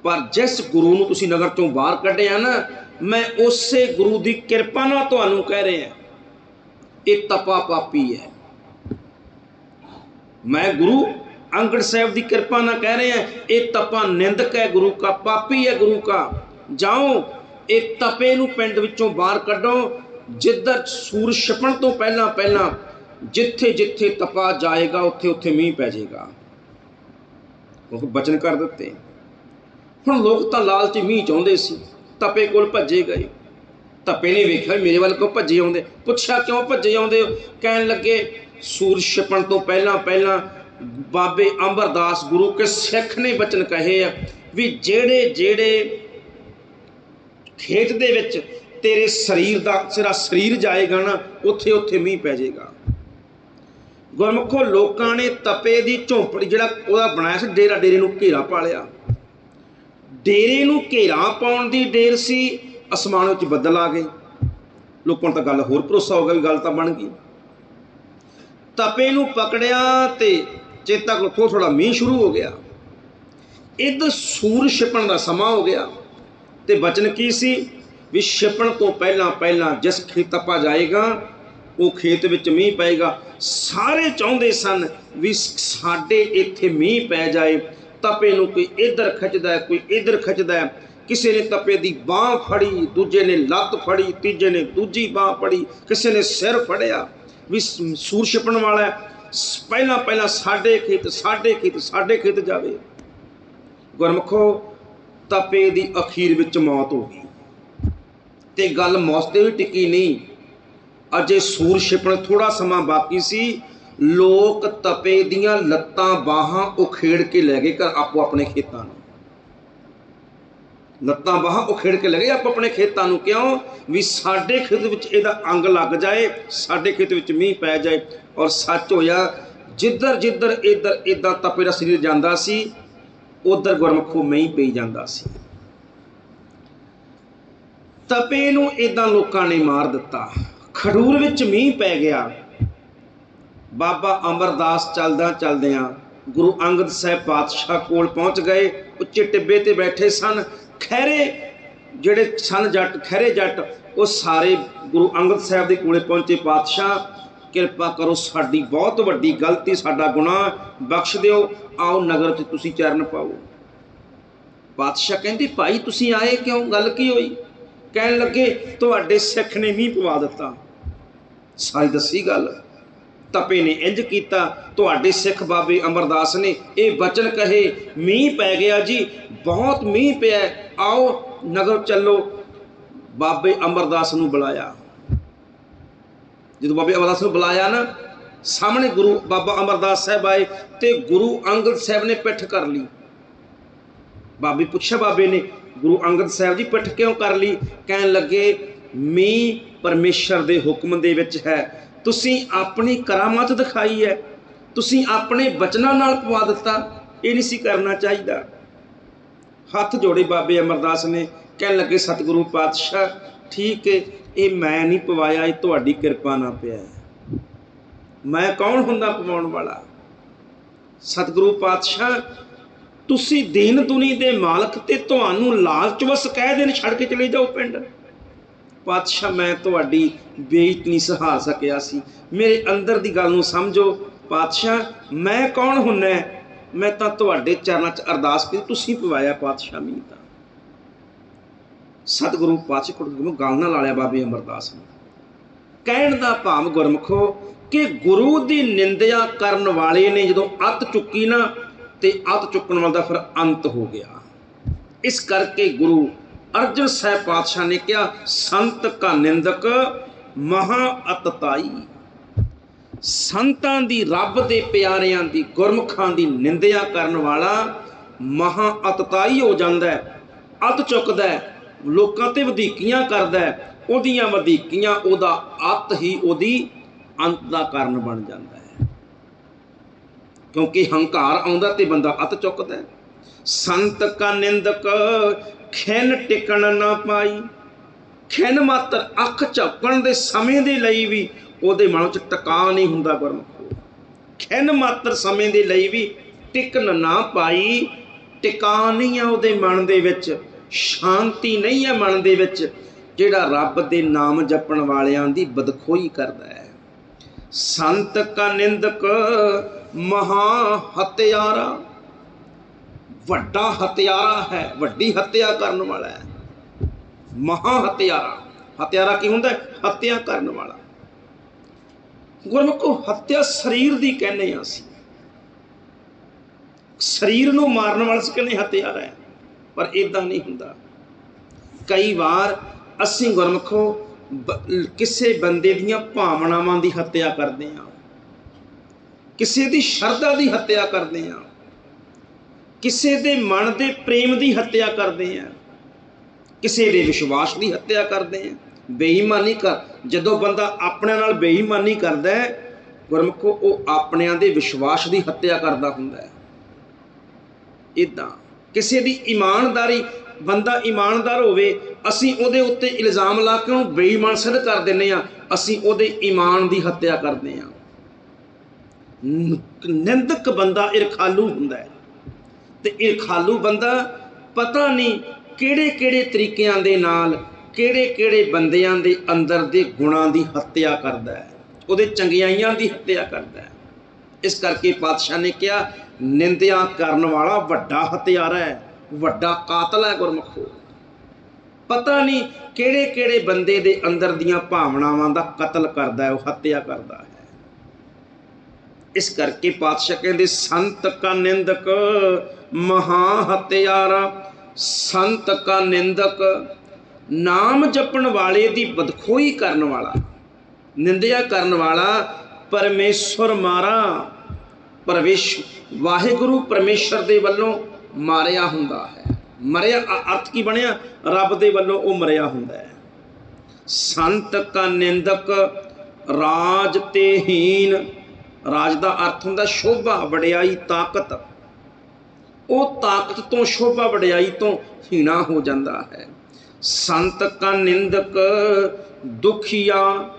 ਪਰ ਜਿਸ ਗੁਰੂ ਨੂੰ ਤੁਸੀਂ ਨਗਰ ਚੋਂ ਬਾਹਰ ਕੱਢਿਆ ਨਾ, ਮੈਂ ਉਸੇ ਗੁਰੂ ਦੀ ਕਿਰਪਾ ਨਾਲ ਤੁਹਾਨੂੰ ਕਹਿ ਰਿਹਾ। ਇਹ ਤਪਾ ਪਾਪੀ ਹੈ। ਮੈਂ ਗੁਰੂ ਅੰਗੜ ਸਾਹਿਬ ਦੀ ਕਿਰਪਾ ਨਾਲ ਕਹਿ ਰਿਹਾ, ਇਹ ਤਪਾ ਨਿੰਦਕ ਹੈ ਗੁਰੂ ਕਾ, ਪਾਪੀ ਹੈ ਗੁਰੂ ਕਾ। ਜਾਓ, ਇਹ ਤਪੇ ਨੂੰ ਪਿੰਡ ਵਿੱਚੋਂ ਬਾਹਰ ਕੱਢੋ, ਜਿੱਧਰ ਸੂਰਜ ਛਪਣ ਤੋਂ ਪਹਿਲਾਂ ਪਹਿਲਾਂ ਜਿੱਥੇ ਜਿੱਥੇ ਤਪਾ ਜਾਏਗਾ, ਉੱਥੇ ਉੱਥੇ ਮੀਂਹ ਪੈ ਜਾਏਗਾ। ਉਹ ਬਚਨ ਕਰ ਦਿੱਤੇ। ਹੁਣ ਲੋਕ ਤਾਂ ਲਾਲਚ ਮੀਂਹ ਚਾਹੁੰਦੇ ਸੀ, ਤਪੇ ਕੋਲ ਭੱਜੇ ਗਏ। ਤਪੇ ਨੇ ਵੇਖਿਆ ਮੇਰੇ ਵੱਲ ਕਿਉਂ ਭੱਜੇ ਆਉਂਦੇ? ਪੁੱਛਿਆ ਕਿਉਂ ਭੱਜੇ ਆਉਂਦੇ? ਕਹਿਣ ਲੱਗੇ, ਸੂਰਜ ਛਿਪਣ ਤੋਂ ਪਹਿਲਾਂ ਪਹਿਲਾਂ ਬਾਬੇ ਅੰਬਰਦਾਸ ਗੁਰੂ ਕੇ ਸਿੱਖ ਨੇ ਬਚਨ ਕਹੇ ਆ ਵੀ ਜਿਹੜੇ ਜਿਹੜੇ ਖੇਤ ਦੇ ਵਿੱਚ ਤੇਰੇ ਸਰੀਰ ਦਾ ਤੇਰਾ ਸਰੀਰ ਜਾਏਗਾ ਨਾ, ਉੱਥੇ ਉੱਥੇ ਮੀਂਹ ਪੈ ਜਾਏਗਾ। ਗੁਰਮੁਖੋ ਲੋਕਾਂ ਨੇ ਤਪੇ ਦੀ ਝੌਂਪੜੀ ਜਿਹੜਾ ਉਹਦਾ ਬਣਾਇਆ ਸੀ, ਡੇਰਾ ਡੇਰੇ ਨੂੰ ਘੇਰਾ ਪਾ ਲਿਆ। ਡੇਰੇ ਨੂੰ ਘੇਰਾ ਪਾਉਣ ਦੀ ਡੇਰ ਸੀ, ਅਸਮਾਨ ਵਿੱਚ ਬੱਦਲ ਆ ਗਏ। ਲੋਕਾਂ ਨੂੰ ਤਾਂ ਗੱਲ ਹੋਰ ਭਰੋਸਾ ਹੋ ਗਿਆ ਵੀ ਗੱਲ ਤਾਂ ਬਣ ਗਈ। ਤਪੇ ਨੂੰ ਪਕੜਿਆ ਤੇ ਚੇਤਾ ਕੋਲ ਥੋੜਾ ਥੋੜਾ ਮੀਂਹ ਸ਼ੁਰੂ ਹੋ ਗਿਆ। ਇਦ ਸੂਰ ਛਿਪਣ ਦਾ ਸਮਾਂ ਹੋ ਗਿਆ ਤੇ ਬਚਨ ਕੀ ਸੀ? ਵੀ ਛਿਪਣ ਤੋਂ ਪਹਿਲਾਂ ਪਹਿਲਾਂ ਜਿਸ ਖੇਤ ਤਪਾ ਜਾਏਗਾ, ਉਹ ਖੇਤ ਵਿੱਚ ਮੀਂਹ ਪਏਗਾ। ਸਾਰੇ ਚਾਹੁੰਦੇ ਸਨ ਵੀ ਸਾਡੇ ਇੱਥੇ ਮੀਂਹ ਪੈ ਜਾਏ। ਤਪੇ ਨੂੰ ਕੋਈ ਇਧਰ ਖਿੱਚਦਾ, ਕੋਈ ਇਧਰ ਖਿੱਚਦਾ। ਕਿਸੇ ਨੇ ਤਪੇ ਦੀ ਬਾਹ ਫੜੀ, ਦੂਜੇ ਨੇ ਲੱਤ ਫੜੀ, ਤੀਜੇ ਨੇ ਦੂਜੀ ਬਾਹ ਫੜੀ, ਕਿਸੇ ਨੇ ਸਿਰ ਫੜਿਆ। ਵੀ ਸੂਰ ਛਿਪਣ ਵਾਲਾ ਪਹਿਲਾਂ ਪਹਿਲਾਂ ਸਾਡੇ ਖੇਤ ਸਾਡੇ ਖੇਤ ਸਾਡੇ ਖੇਤ ਜਾਵੇ। ਗੁਰਮਖੋ, ਤਪੇ ਦੀ ਅਖੀਰ ਵਿੱਚ ਮੌਤ ਹੋ ਗਈ। ਤੇ ਗੱਲ ਮੌਤ ਤੇ ਵੀ ਟਿੱਕੀ ਨਹੀਂ। ਅਜੇ ਸੂਰ ਛਿਪਣ ਥੋੜਾ ਸਮਾਂ ਬਾਕੀ ਸੀ। ਲੋਕ ਤਪੇ ਦੀਆਂ ਲੱਤਾਂ ਬਾਹਾਂ ਉਖੇੜ ਕੇ ਲੈ ਗਏ ਘਰ ਆਪੋ ਆਪਣੇ ਖੇਤਾਂ ਨੂੰ। ਲੱਤਾਂ ਬਾਹਾਂ ਉਖੇੜ ਕੇ ਲੈ ਗਏ ਆਪੋ ਆਪਣੇ ਖੇਤਾਂ ਨੂੰ। ਕਿਉਂ? ਵੀ ਸਾਡੇ ਖੇਤ ਵਿੱਚ ਇਹਦਾ ਅੰਗ ਲੱਗ ਜਾਏ, ਸਾਡੇ ਖੇਤ ਵਿੱਚ ਮੀਂਹ ਪੈ ਜਾਏ ਔਰ ਸੱਚ ਹੋਇਆ, ਜਿੱਧਰ ਜਿੱਧਰ ਇਧਰ ਇਦਾਂ ਤਪੇ ਦਾ ਸਰੀਰ ਜਾਂਦਾ ਸੀ, ਉਧਰ ਗੁਰਮਖੋ ਮੀਂਹ ਪਈ ਜਾਂਦਾ ਸੀ। ਤਪੇ ਨੂੰ ਇਦਾਂ ਲੋਕਾਂ ਨੇ ਮਾਰ ਦਿੱਤਾ। ਖਡੂਰ ਵਿੱਚ ਮੀਂਹ ਪੈ ਗਿਆ। ਬਾਬਾ ਅਮਰਦਾਸ ਚਲਦਾ ਚਲਦਿਆਂ ਗੁਰੂ ਅੰਗਦ ਸਾਹਿਬ ਪਾਤਸ਼ਾਹ ਕੋਲ ਪਹੁੰਚ ਗਏ। ਉੱਚੇ ਟਿੱਬੇ ਤੇ ਬੈਠੇ ਸਨ। ਖੈਰੇ ਜਿਹੜੇ ਸਨ ਜੱਟ ਖੈਰੇ ਜੱਟ, ਉਹ ਸਾਰੇ ਗੁਰੂ ਅੰਗਦ ਸਾਹਿਬ ਦੇ ਕੋਲੇ ਪਹੁੰਚੇ। ਪਾਤਸ਼ਾਹ ਕਿਰਪਾ ਕਰੋ, ਸਾਡੀ ਬਹੁਤ ਵੱਡੀ ਗਲਤੀ, ਸਾਡਾ ਗੁਨਾਹ ਬਖਸ਼ ਦਿਓ। ਆਓ ਨਗਰ 'ਚ ਤੁਸੀਂ ਚਰਨ ਪਾਓ। ਪਾਤਸ਼ਾਹ ਕਹਿੰਦੇ, ਭਾਈ, ਤੁਸੀਂ ਆਏ ਕਿਉਂ? ਗੱਲ ਕੀ ਹੋਈ? ਕਹਿਣ ਲੱਗੇ, ਤੁਹਾਡੇ ਸਿੱਖ ਨੇ ਮੀਂਹ ਪਵਾ ਦਿੱਤਾ। ਸਾਰੀ ਦੱਸੀ ਗੱਲ। ਤਪੇ ਨੇ ਇੰਜ ਕੀਤਾ। ਤੁਹਾਡੇ ਸਿੱਖ ਬਾਬੇ ਅਮਰਦਾਸ ਨੇ ਇਹ ਬਚਨ ਕਹੇ, ਮੀਂਹ ਪੈ ਗਿਆ ਜੀ, ਬਹੁਤ ਮੀਂਹ ਪਿਆ ਆਓ ਨਗਰ ਚੱਲੋ। ਬਾਬੇ ਅਮਰਦਾਸ ਨੂੰ ਬੁਲਾਇਆ। ਜਦੋਂ ਬਾਬੇ ਅਮਰਦਾਸ ਨੂੰ ਬੁਲਾਇਆ ਨਾ, ਸਾਹਮਣੇ ਗੁਰੂ ਬਾਬਾ ਅਮਰਦਾਸ ਸਾਹਿਬ ਆਏ ਤੇ ਗੁਰੂ ਅੰਗਦ ਸਾਹਿਬ ਨੇ ਪਿੱਠ ਕਰ ਲਈ। ਬਾਬੇ ਪੁੱਛਿਆ ਬਾਬੇ ਨੇ, ਗੁਰੂ ਅੰਗਦ ਸਾਹਿਬ ਜੀ, ਪਿੱਠ ਕਿਉਂ ਕਰ ਲਈ? ਕਹਿਣ ਲੱਗੇ, ਮੀਂਹ ਪਰਮੇਸ਼ਰ ਦੇ ਹੁਕਮ ਦੇ ਵਿੱਚ ਹੈ। ਤੁਸੀਂ ਆਪਣੀ ਕਰਾਮਾਤ ਦਿਖਾਈ ਹੈ, ਤੁਸੀਂ ਆਪਣੇ ਬਚਨਾਂ ਨਾਲ ਪਵਾ ਦਿੱਤਾ, ਇਹ ਨਹੀਂ ਸੀ ਕਰਨਾ ਚਾਹੀਦਾ। ਹੱਥ ਜੋੜੇ ਬਾਬੇ ਅਮਰਦਾਸ ਨੇ ਕਹਿਣ ਲੱਗੇ, ਸਤਿਗੁਰੂ ਪਾਤਸ਼ਾਹ, ਠੀਕ ਹੈ ਇਹ ਮੈਂ ਨਹੀਂ ਪਵਾਇਆ, ਇਹ ਤੁਹਾਡੀ ਕਿਰਪਾ ਨਾਲ ਪਿਆ ਮੈਂ ਕੌਣ ਹੁੰਦਾ ਪਵਾਉਣ ਵਾਲਾ? ਸਤਿਗੁਰੂ ਪਾਤਸ਼ਾਹ, ਤੁਸੀਂ ਦੀਨ ਦੁਨੀ ਦੇ ਮਾਲਕ ਤੇ ਤੁਹਾਨੂੰ ਲਾਲਚਵਸ ਕਹਿ ਦੇਣ, ਛੱਡ ਕੇ ਚਲੇ ਜਾਓ ਪਿੰਡ। ਪਾਤਸ਼ਾਹ, ਮੈਂ ਤੁਹਾਡੀ ਬੇਇਤ ਨਹੀਂ ਸਹਾਰ ਸਕਿਆ ਸੀ। ਮੇਰੇ ਅੰਦਰ ਦੀ ਗੱਲ ਨੂੰ ਸਮਝੋ। ਪਾਤਸ਼ਾਹ, ਮੈਂ ਕੌਣ ਹੁੰਨਾ ਮੈਂ ਤਾਂ ਤੁਹਾਡੇ ਚਰਨਾਂ 'ਚ ਅਰਦਾਸ ਕੀਤੀ। ਤੁਸੀਂ ਪਵਾਇਆ ਪਾਤਸ਼ਾਹ ਮੀਂਹ ਤਾਂ। ਸਤਿਗੁਰੂ ਪਾਤਸ਼ਾਹ ਕੋਲ ਨੂੰ ਗੱਲ ਨਾਲ ਲਾਲਿਆ ਬਾਬੇ ਅਮਰਦਾਸ ਨੂੰ। ਕਹਿਣ ਦਾ ਭਾਵ ਗੁਰਮਖੋ, ਕਿ ਗੁਰੂ ਦੀ ਨਿੰਦਿਆ ਕਰਨ ਵਾਲੇ ਨੇ ਜਦੋਂ ਅੱਤ ਚੁੱਕੀ ਨਾ, ਤੇ ਅੱਤ ਚੁੱਕਣ ਵਾਲਾ ਦਾ ਫਿਰ ਅੰਤ ਹੋ ਗਿਆ। ਇਸ ਕਰਕੇ ਗੁਰੂ ਅਰਜਨ ਸਾਹਿਬ ਪਾਤਸ਼ਾਹ ਨੇ ਕਿਹਾ, ਸੰਤ ਕਾ ਨਿੰਦਕ ਮਹਾ ਅਤਤਾਈ। ਸੰਤਾਂ ਦੀ ਰੱਬ ਦੇ ਪਿਆਰਿਆਂ ਦੀ ਗੁਰਮੁਖਾਂ ਦੀ ਨਿੰਦਿਆ ਕਰਨ ਵਾਲਾ ਮਹਾ ਅਤਤਾਈ ਹੋ ਜਾਂਦਾ ਹੈ, ਅਤ ਚੁੱਕਦਾ ਹੈ, ਲੋਕਾਂ ਤੇ ਵਧੀਕੀਆਂ ਕਰਦਾ ਹੈ, ਉਹਦੀਆਂ ਵਧੀਕੀਆਂ ਉਹਦਾ ਅਤ ਹੀ ਉਹਦੀ ਅੰਤ ਦਾ ਕਾਰਨ ਬਣ ਜਾਂਦਾ ਹੈ। ਕਿਉਂਕਿ ਹੰਕਾਰ ਆਉਂਦਾ ਤੇ ਬੰਦਾ ਅਤ ਚੁੱਕਦਾ ਹੈ। ਸੰਤ ਕਾ ਨਿੰਦਕ ਖਿਨ ਟਿਕਣ ਨਾ ਪਾਈ। ਖਿਨ ਮਾਤਰ ਅੱਖ ਝਪਕਣ ਦੇ ਸਮੇਂ ਦੇ ਲਈ ਵੀ ਉਹਦੇ ਮਨ ਵਿੱਚ ਟਿਕਾ ਨਹੀਂ ਹੁੰਦਾ ਗੁਰਮੁਖੋ। ਖਿਨ ਮਾਤਰ ਸਮੇਂ ਦੇ ਲਈ ਵੀ ਟਿਕਣ ਨਾ ਪਾਈ, ਟਿਕਾ ਨਹੀਂ ਆ ਉਹਦੇ ਮਨ ਦੇ ਵਿੱਚ, ਸ਼ਾਂਤੀ ਨਹੀਂ ਹੈ ਮਨ ਦੇ ਵਿੱਚ, ਜਿਹੜਾ ਰੱਬ ਦੇ ਨਾਮ ਜਪਣ ਵਾਲਿਆਂ ਦੀ ਬਦਖੋਈ ਕਰਦਾ ਹੈ। ਸੰਤ ਕਾ ਨਿੰਦਕ ਮਹਾ ਹਤਿਆਰਾ ਵੱਡਾ ਹਤਿਆਰਾ ਹੈ, ਵੱਡੀ ਹੱਤਿਆ ਕਰਨ ਵਾਲਾ ਹੈ। ਮਹਾ ਹਤਿਆਰਾ ਹਤਿਆਰਾ ਕੀ ਹੁੰਦਾ? ਹੱਤਿਆ ਕਰਨ ਵਾਲਾ। ਗੁਰਮੁਖੋ, ਹੱਤਿਆ ਸਰੀਰ ਦੀ ਕਹਿੰਦੇ ਆ ਅਸੀਂ। ਸਰੀਰ ਨੂੰ ਮਾਰਨ ਵਾਲਾ ਸੀ ਕਹਿੰਦੇ ਹਤਿਆਰਾ ਹੈ, ਪਰ ਇਦਾਂ ਨਹੀਂ ਹੁੰਦਾ। ਕਈ ਵਾਰ ਅਸੀਂ ਗੁਰਮੁਖੋ ਕਿਸੇ ਬੰਦੇ ਦੀਆਂ ਭਾਵਨਾਵਾਂ ਦੀ ਹੱਤਿਆ ਕਰਦੇ ਹਾਂ। ਕਿਸੇ ਦੀ ਸ਼ਰਧਾ ਦੀ ਹੱਤਿਆ ਕਰਦੇ ਹਾਂ। ਕਿਸੇ ਦੇ ਮਨ ਦੇ ਪ੍ਰੇਮ ਦੀ ਹੱਤਿਆ ਕਰਦੇ ਹਾਂ ਕਿਸੇ ਦੇ ਵਿਸ਼ਵਾਸ ਦੀ ਹੱਤਿਆ ਕਰਦੇ ਹਾਂ ਬੇਈਮਾਨੀ ਕਰ, ਜਦੋਂ ਬੰਦਾ ਆਪਣੇ ਨਾਲ ਬੇਈਮਾਨੀ ਕਰਦਾ ਹੈ, ਗੁਰਮੁਖੋ, ਉਹ ਆਪਣਿਆਂ ਦੇ ਵਿਸ਼ਵਾਸ ਦੀ ਹੱਤਿਆ ਕਰਦਾ ਹੁੰਦਾ ਹੈ। ਇਦਾਂ ਕਿਸੇ ਦੀ ਇਮਾਨਦਾਰੀ, ਬੰਦਾ ਇਮਾਨਦਾਰ ਹੋਵੇ, ਅਸੀਂ ਉਹਦੇ ਉੱਤੇ ਇਲਜ਼ਾਮ ਲਾ ਕੇ ਉਹਨੂੰ ਬੇਈਮਾਨ ਸਿੱਧ ਕਰ ਦਿੰਨੇ ਆ। ਅਸੀਂ ਉਹਦੇ ਈਮਾਨ ਦੀ ਹੱਤਿਆ ਕਰਦੇ ਆ। ਨਿੰਦਕ ਬੰਦਾ ਇਰਖਾਲੂ ਹੁੰਦਾ ਹੈ। ਤੇ ਇਹ ਖਾਲੂ ਬੰਦਾ ਪਤਾ ਨਹੀਂ ਕਿਹੜੇ ਕਿਹੜੇ ਤਰੀਕਿਆਂ ਦੇ ਨਾਲ ਕਿਹੜੇ ਕਿਹੜੇ ਬੰਦਿਆਂ ਦੇ ਅੰਦਰ ਦੇ ਗੁਣਾਂ ਦੀ ਹੱਤਿਆ ਕਰਦਾ ਹੈ, ਉਹਦੇ ਚੰਗਿਆਈਆਂ ਦੀ ਹੱਤਿਆ ਕਰਦਾ ਹੈ। ਇਸ ਕਰਕੇ ਪਾਤਸ਼ਾਹ ਨੇ ਕਿਹਾ, ਨਿੰਦਿਆ ਕਰਨ ਵਾਲਾ ਵੱਡਾ ਹਥਿਆਰ ਹੈ, ਵੱਡਾ ਕਾਤਲ ਹੈ ਗੁਰਮਖੋ। ਪਤਾ ਨਹੀਂ ਕਿਹੜੇ ਕਿਹੜੇ ਬੰਦੇ ਦੇ ਅੰਦਰ ਦੀਆਂ ਭਾਵਨਾਵਾਂ ਦਾ ਕਤਲ ਕਰਦਾ ਹੈ, ਉਹ ਹੱਤਿਆ ਕਰਦਾ ਹੈ। ਇਸ ਕਰਕੇ ਪਾਤਸ਼ਾਹ ਕਹਿੰਦੇ, ਸੰਤ ਕਾ ਨਿੰਦਕ ਮਹਾ ਹਤਿਆਰਾ, ਸੰਤ ਕਾ ਨਿੰਦਕ, ਨਾਮ ਜਪਣ ਵਾਲੇ ਦੀ ਬਦਖੋਈ ਕਰਨ ਵਾਲਾ। ਨਿੰਦਿਆ ਕਰਨ ਵਾਲਾ ਪਰਮੇਸ਼ਵਰ ਮਾਰਾ। ਪਰਵੇਸ਼, ਵਾਹਿਗੁਰੂ ਪਰਮੇਸ਼ਰ ਦੇ ਵੱਲੋਂ ਮਾਰਿਆ ਹੁੰਦਾ ਹੈ। ਮਰਿਆ ਅਰਥ ਕੀ ਬਣਿਆ? ਰੱਬ ਦੇ ਵੱਲੋਂ ਉਹ ਮਰਿਆ ਹੁੰਦਾ ਹੈ। ਸੰਤ ਕਾ ਨਿੰਦਕ, ਰਾਜ ਤੇ ਹੀਨ। ਰਾਜ ਦਾ ਅਰਥ ਹੁੰਦਾ ਸ਼ੋਭਾ, ਵਡਿਆਈ, ਤਾਕਤ। ਉਹ ਤਾਕਤ ਤੋਂ ਸ਼ੋਭਾ ਵਡਿਆਈ ਤੋਂ ਹੀਣਾ ਹੋ ਜਾਂਦਾ ਹੈ। ਸੰਤ ਕਾ ਨਿੰਦਕ ਦੁਖੀਆ,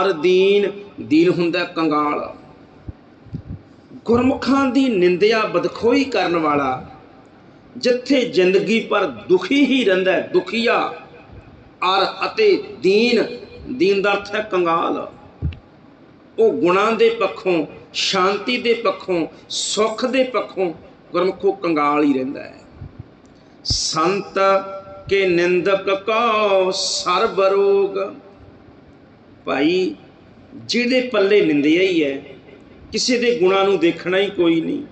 ਅਰ ਦੀਨ ਦੀਨ ਹੁੰਦਾ ਕੰਗਾਲ। ਗੁਰਮੁਖਾਂ ਦੀ ਨਿੰਦਿਆ ਬਦਖੋਈ ਕਰਨ ਵਾਲਾ, ਜਿੱਥੇ ਜ਼ਿੰਦਗੀ ਪਰ ਦੁਖੀ ਹੀ ਰਹਿੰਦਾ ਦੁਖੀਆ, ਅਰ ਅਤੇ ਦੀਨ ਦੀਨ ਦਾ ਅਰਥ ਹੈ ਕੰਗਾਲ। ਉਹ ਗੁਣਾਂ ਦੇ ਪੱਖੋਂ, ਸ਼ਾਂਤੀ ਦੇ ਪੱਖੋਂ, ਸੁੱਖ ਦੇ ਪੱਖੋਂ ਗੁਰਮੁਖੋ ਕੰਗਾਲ ਹੀ ਰਹਿੰਦਾ ਹੈ। ਸੰਤ ਕੇ ਨਿੰਦਕ ਕੋ ਸਰਬ ਰੋਗ ਭਾਈ ਜਿਹਦੇ ਪੱਲੇ ਨਿੰਦਿਆ ਹੀ ਹੈ, ਕਿਸੇ ਦੇ ਗੁਣਾਂ ਨੂੰ ਦੇਖਣਾ ਹੀ ਕੋਈ ਨਹੀਂ।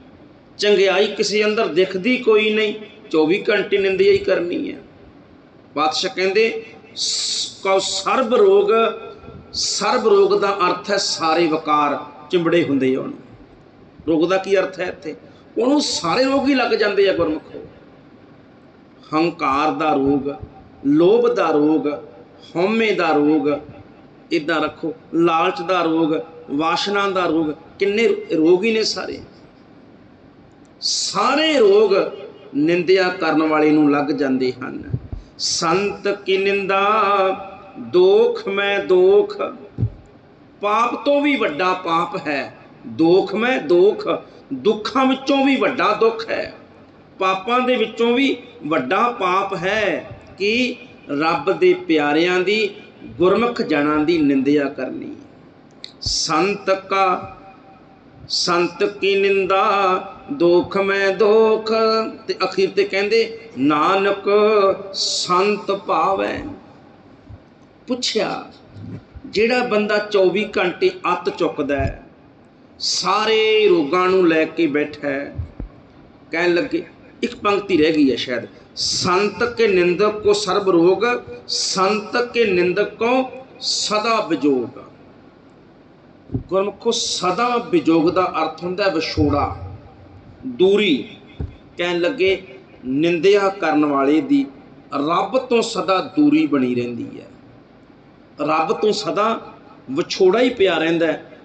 ਚੰਗਿਆਈ ਕਿਸੇ ਅੰਦਰ ਦਿਖਦੀ ਕੋਈ ਨਹੀਂ। 24 ਘੰਟੇ ਨਿੰਦਿਆ ਹੀ ਕਰਨੀ ਹੈ। ਬਾਦਸ਼ਾਹ ਕਹਿੰਦੇ ਸ- ਸਰਬ ਰੋਗ ਸਰਬ ਰੋਗ ਦਾ ਅਰਥ ਹੈ ਸਾਰੇ ਵਕਾਰ, ਚਿੰਬੜੇ ਹੁੰਦੇ ਆ ਉਹਨੂੰ ਰੋਗ ਦਾ ਕੀ ਅਰਥ ਹੈ ਇੱਥੇ? ਉਹਨੂੰ ਸਾਰੇ ਰੋਗ ਹੀ ਲੱਗ ਜਾਂਦੇ ਆ ਗੁਰਮੁਖੋ। ਹੰਕਾਰ ਦਾ ਰੋਗ, ਲੋਭ ਦਾ ਰੋਗ, ਹਉਮੈ ਦਾ ਰੋਗ ਇਦਾਂ ਰੱਖੋ, ਲਾਲਚ ਦਾ ਰੋਗ, ਵਾਸ਼ਨਾ ਦਾ ਰੋਗ, ਕਿੰਨੇ ਰੋਗ ਹੀ ਨੇ ਸਾਰੇ। ਸਾਰੇ ਰੋਗ ਨਿੰਦਿਆ ਕਰਨ ਵਾਲੇ ਨੂੰ ਲੱਗ ਜਾਂਦੇ ਹਨ। ਸੰਤ ਕੀ ਨਿੰਦਾ? ਦੋਖ ਮੈਂ ਦੋਖ। ਪਾਪ ਤੋਂ ਵੀ ਵੱਡਾ ਪਾਪ ਹੈ। ਦੋਖ ਮੈਂ ਦੋਖ, ਦੁੱਖਾਂ ਵਿੱਚੋਂ ਵੀ ਵੱਡਾ ਦੁੱਖ ਹੈ। ਪਾਪਾਂ ਦੇ ਵਿੱਚੋਂ ਵੀ ਵੱਡਾ ਪਾਪ ਹੈ ਕਿ ਰੱਬ ਦੇ ਪਿਆਰਿਆਂ ਦੀ, ਗੁਰਮੁਖ ਜਨਾਂ ਦੀ ਨਿੰਦਿਆ ਕਰਨੀ। ਸੰਤ ਕਾ, ਸੰਤ ਕੀ ਨਿੰਦਾ? ਦੋਖ ਮੈਂ ਦੋਖ। ਤੇ ਅਖੀਰ ਤੇ ਕਹਿੰਦੇ, ਨਾਨਕ ਸੰਤ ਭਾਵੈ। ਪੁੱਛਿਆ, ਜਿਹੜਾ ਬੰਦਾ 24 ਘੰਟੇ ਅੱਤ ਚੁੱਕਦਾ ਹੈ ਸਾਰੇ ਰੋਗਾਂ ਨੂੰ ਲੈ ਕੇ ਬੈਠਾ ਹੈ। ਕਹਿਣ ਲੱਗੇ, ਇੱਕ ਪੰਕਤੀ ਰਹਿ ਗਈ ਹੈ ਸ਼ਾਇਦ। ਸੰਤ ਕੇ ਨਿੰਦਕ ਕੋ ਸਰਬ ਰੋਗ, ਸੰਤ ਕੇ ਨਿੰਦਕ ਕੋ ਸਦਾ ਵਿਜੋਗ ਗੁਰਮੁਖੋ, ਸਦਾ ਵਿਜੋਗ ਦਾ ਅਰਥ ਹੁੰਦਾ ਵਿਛੋੜਾ, ਦੂਰੀ। ਕਹਿਣ ਲੱਗੇ, ਨਿੰਦਿਆ ਕਰਨ ਵਾਲੇ ਦੀ ਰੱਬ ਤੋਂ ਸਦਾ ਦੂਰੀ ਬਣੀ ਰਹਿੰਦੀ ਹੈ। ਰੱਬ ਤੋਂ ਸਦਾ ਵਿਛੋੜਾ ਹੀ ਪਿਆ ਰਹਿੰਦਾ ਹੈ।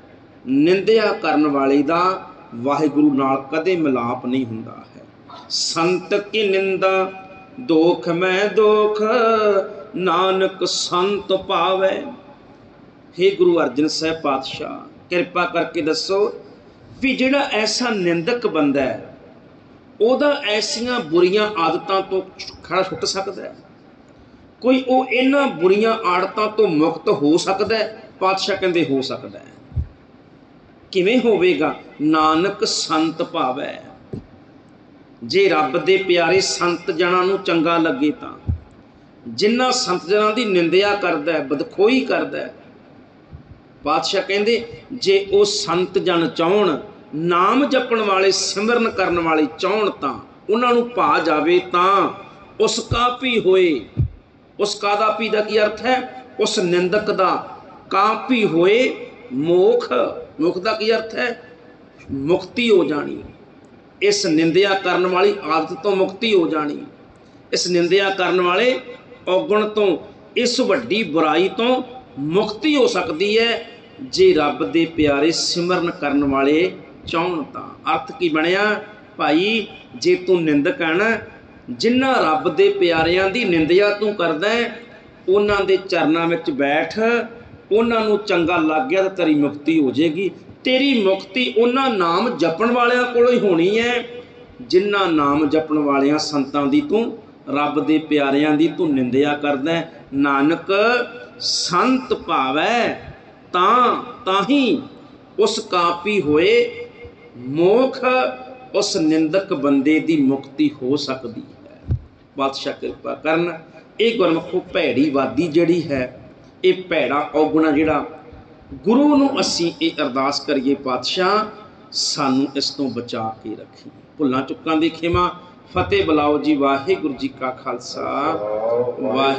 ਨਿੰਦਿਆ ਕਰਨ ਵਾਲੇ ਦਾ ਵਾਹਿਗੁਰੂ ਨਾਲ ਕਦੇ ਮਿਲਾਪ ਨਹੀਂ ਹੁੰਦਾ ਹੈ। ਸੰਤ ਕੀ ਨਿੰਦਾ, ਦੋਖ ਮੈਂ ਦੋਖ, ਨਾਨਕ ਸੰਤ ਪਾਵੇ। ਹੇ ਗੁਰੂ ਅਰਜਨ ਸਾਹਿਬ ਪਾਤਸ਼ਾਹ, ਕਿਰਪਾ ਕਰਕੇ ਦੱਸੋ ਵੀ ਜਿਹੜਾ ਐਸਾ ਨਿੰਦਕ ਬੰਦਾ ਹੈ, ਉਹਦਾ ਐਸੀਆਂ ਬੁਰੀਆਂ ਆਦਤਾਂ ਤੋਂ ਖੜਾ ਛੁੱਟ ਸਕਦਾ ਹੈ? ਕੋਈ ਉਹ ਇਹਨਾਂ ਬੁਰੀਆਂ ਆਦਤਾਂ ਤੋਂ ਮੁਕਤ ਹੋ ਸਕਦਾ ਹੈ? ਪਾਤਸ਼ਾਹ ਕਹਿੰਦੇ ਹੋ ਸਕਦਾ ਹੈ। ਕਿਵੇਂ ਹੋਵੇਗਾ? ਨਾਨਕ ਸੰਤ ਭਾਵੈ। ਜੇ ਰੱਬ ਦੇ ਪਿਆਰੇ ਸੰਤ ਜਨਾਂ ਨੂੰ ਚੰਗਾ ਲੱਗੇ ਤਾਂ, ਜਿਨ੍ਹਾਂ ਸੰਤ ਜਨਾਂ ਦੀ ਨਿੰਦਿਆ ਕਰਦਾ ਹੈ, ਬਦਖੋਈ ਕਰਦਾ ਹੈ, ਪਾਤਸ਼ਾਹ ਕਹਿੰਦੇ, ਜੇ ਉਹ ਸੰਤ ਜਨ ਚਾਹਣ, ਨਾਮ ਜਪਣ ਵਾਲੇ, ਸਿਮਰਨ ਕਰਨ ਵਾਲੇ ਚਾਹਣ ਤਾਂ, ਉਹਨਾਂ ਨੂੰ ਭਾ ਜਾਵੇ ਤਾਂ, ਉਸ ਕਾਪੀ ਹੋਏ। ਉਸ ਕਾਦਾਪੀ ਦਾ ਕੀ ਅਰਥ ਹੈ? ਉਸ ਨਿੰਦਕ ਦਾ ਕਾਪੀ ਹੋਏ ਮੋਖ। ਮੁਖ ਦਾ ਕੀ ਅਰਥ ਹੈ? ਮੁਕਤੀ ਹੋ ਜਾਣੀ। ਇਸ ਨਿੰਦਿਆ ਕਰਨ ਵਾਲੀ ਆਦਤ ਤੋਂ ਮੁਕਤੀ ਹੋ ਜਾਣੀ। ਇਸ ਨਿੰਦਿਆ ਕਰਨ ਵਾਲੇ ਔਗਣ ਤੋਂ, ਇਸ ਵੱਡੀ ਬੁਰਾਈ ਤੋਂ ਮੁਕਤੀ ਹੋ ਸਕਦੀ ਹੈ। ਜੇ ਰੱਬ ਦੇ ਪਿਆਰੇ ਸਿਮਰਨ ਕਰਨ ਵਾਲੇ ਚਾਹਣ ਤਾਂ। ਅਰਥ ਕੀ ਬਣਿਆ? ਭਾਈ, ਜੇ ਤੂੰ ਨਿੰਦਕ ਹੈ ਨਾ ਜਿਨ੍ਹਾਂ ਰੱਬ ਦੇ ਪਿਆਰਿਆਂ ਦੀ ਨਿੰਦਿਆ ਤੂੰ ਕਰਦਾ ਹੈ, ਉਹਨਾਂ ਦੇ ਚਰਨਾਂ ਵਿੱਚ ਬੈਠ ਉਹਨਾਂ ਨੂੰ ਚੰਗਾ ਲੱਗ ਗਿਆ ਤਾਂ ਤੇਰੀ ਮੁਕਤੀ ਹੋ ਜਾਏਗੀ। ਤੇਰੀ ਮੁਕਤੀ ਉਹਨਾਂ ਨਾਮ ਜਪਣ ਵਾਲਿਆਂ ਕੋਲੋਂ ਹੀ ਹੋਣੀ ਹੈ। ਜਿਨ੍ਹਾਂ ਨਾਮ ਜਪਣ ਵਾਲਿਆਂ ਸੰਤਾਂ ਦੀ ਤੂੰ, ਰੱਬ ਦੇ ਪਿਆਰਿਆਂ ਦੀ ਤੂੰ ਨਿੰਦਿਆ ਕਰਦਾ ਨਾਨਕ, ਸੰਤ ਭਾਵੈ, ਤਾਂ ਤਾਂ ਹੀ ਉਸ ਕਾਪੀ ਹੋਏ ਮੋਖ, ਉਸ ਨਿੰਦਕ ਬੰਦੇ ਦੀ ਮੁਕਤੀ ਹੋ ਸਕਦੀ ਹੈ। ਬਾਦਸ਼ਾਹ ਕਿਰਪਾ ਕਰਨ, ਇਹ ਗੁਰਮਖੋ ਭੈੜੀ ਵਾਦੀ ਜਿਹੜੀ ਹੈ ਇਹ ਭੈੜਾ ਔਗਣਾ ਜਿਹੜਾ ਗੁਰੂ ਨੂੰ ਅਸੀਂ ਇਹ ਅਰਦਾਸ ਕਰੀਏ ਪਾਤਸ਼ਾਹ, ਸਾਨੂੰ ਇਸ ਤੋਂ ਬਚਾ ਕੇ ਰੱਖੀ। ਭੁੱਲਾਂ ਚੁੱਕਾਂ ਦੀ ਖਿਮਾ, ਫਤਿਹ ਬੁਲਾਓ ਜੀ ਵਾਹਿਗੁਰੂ ਜੀ ਕਾ ਖਾਲਸਾ। ਵਾਹਿ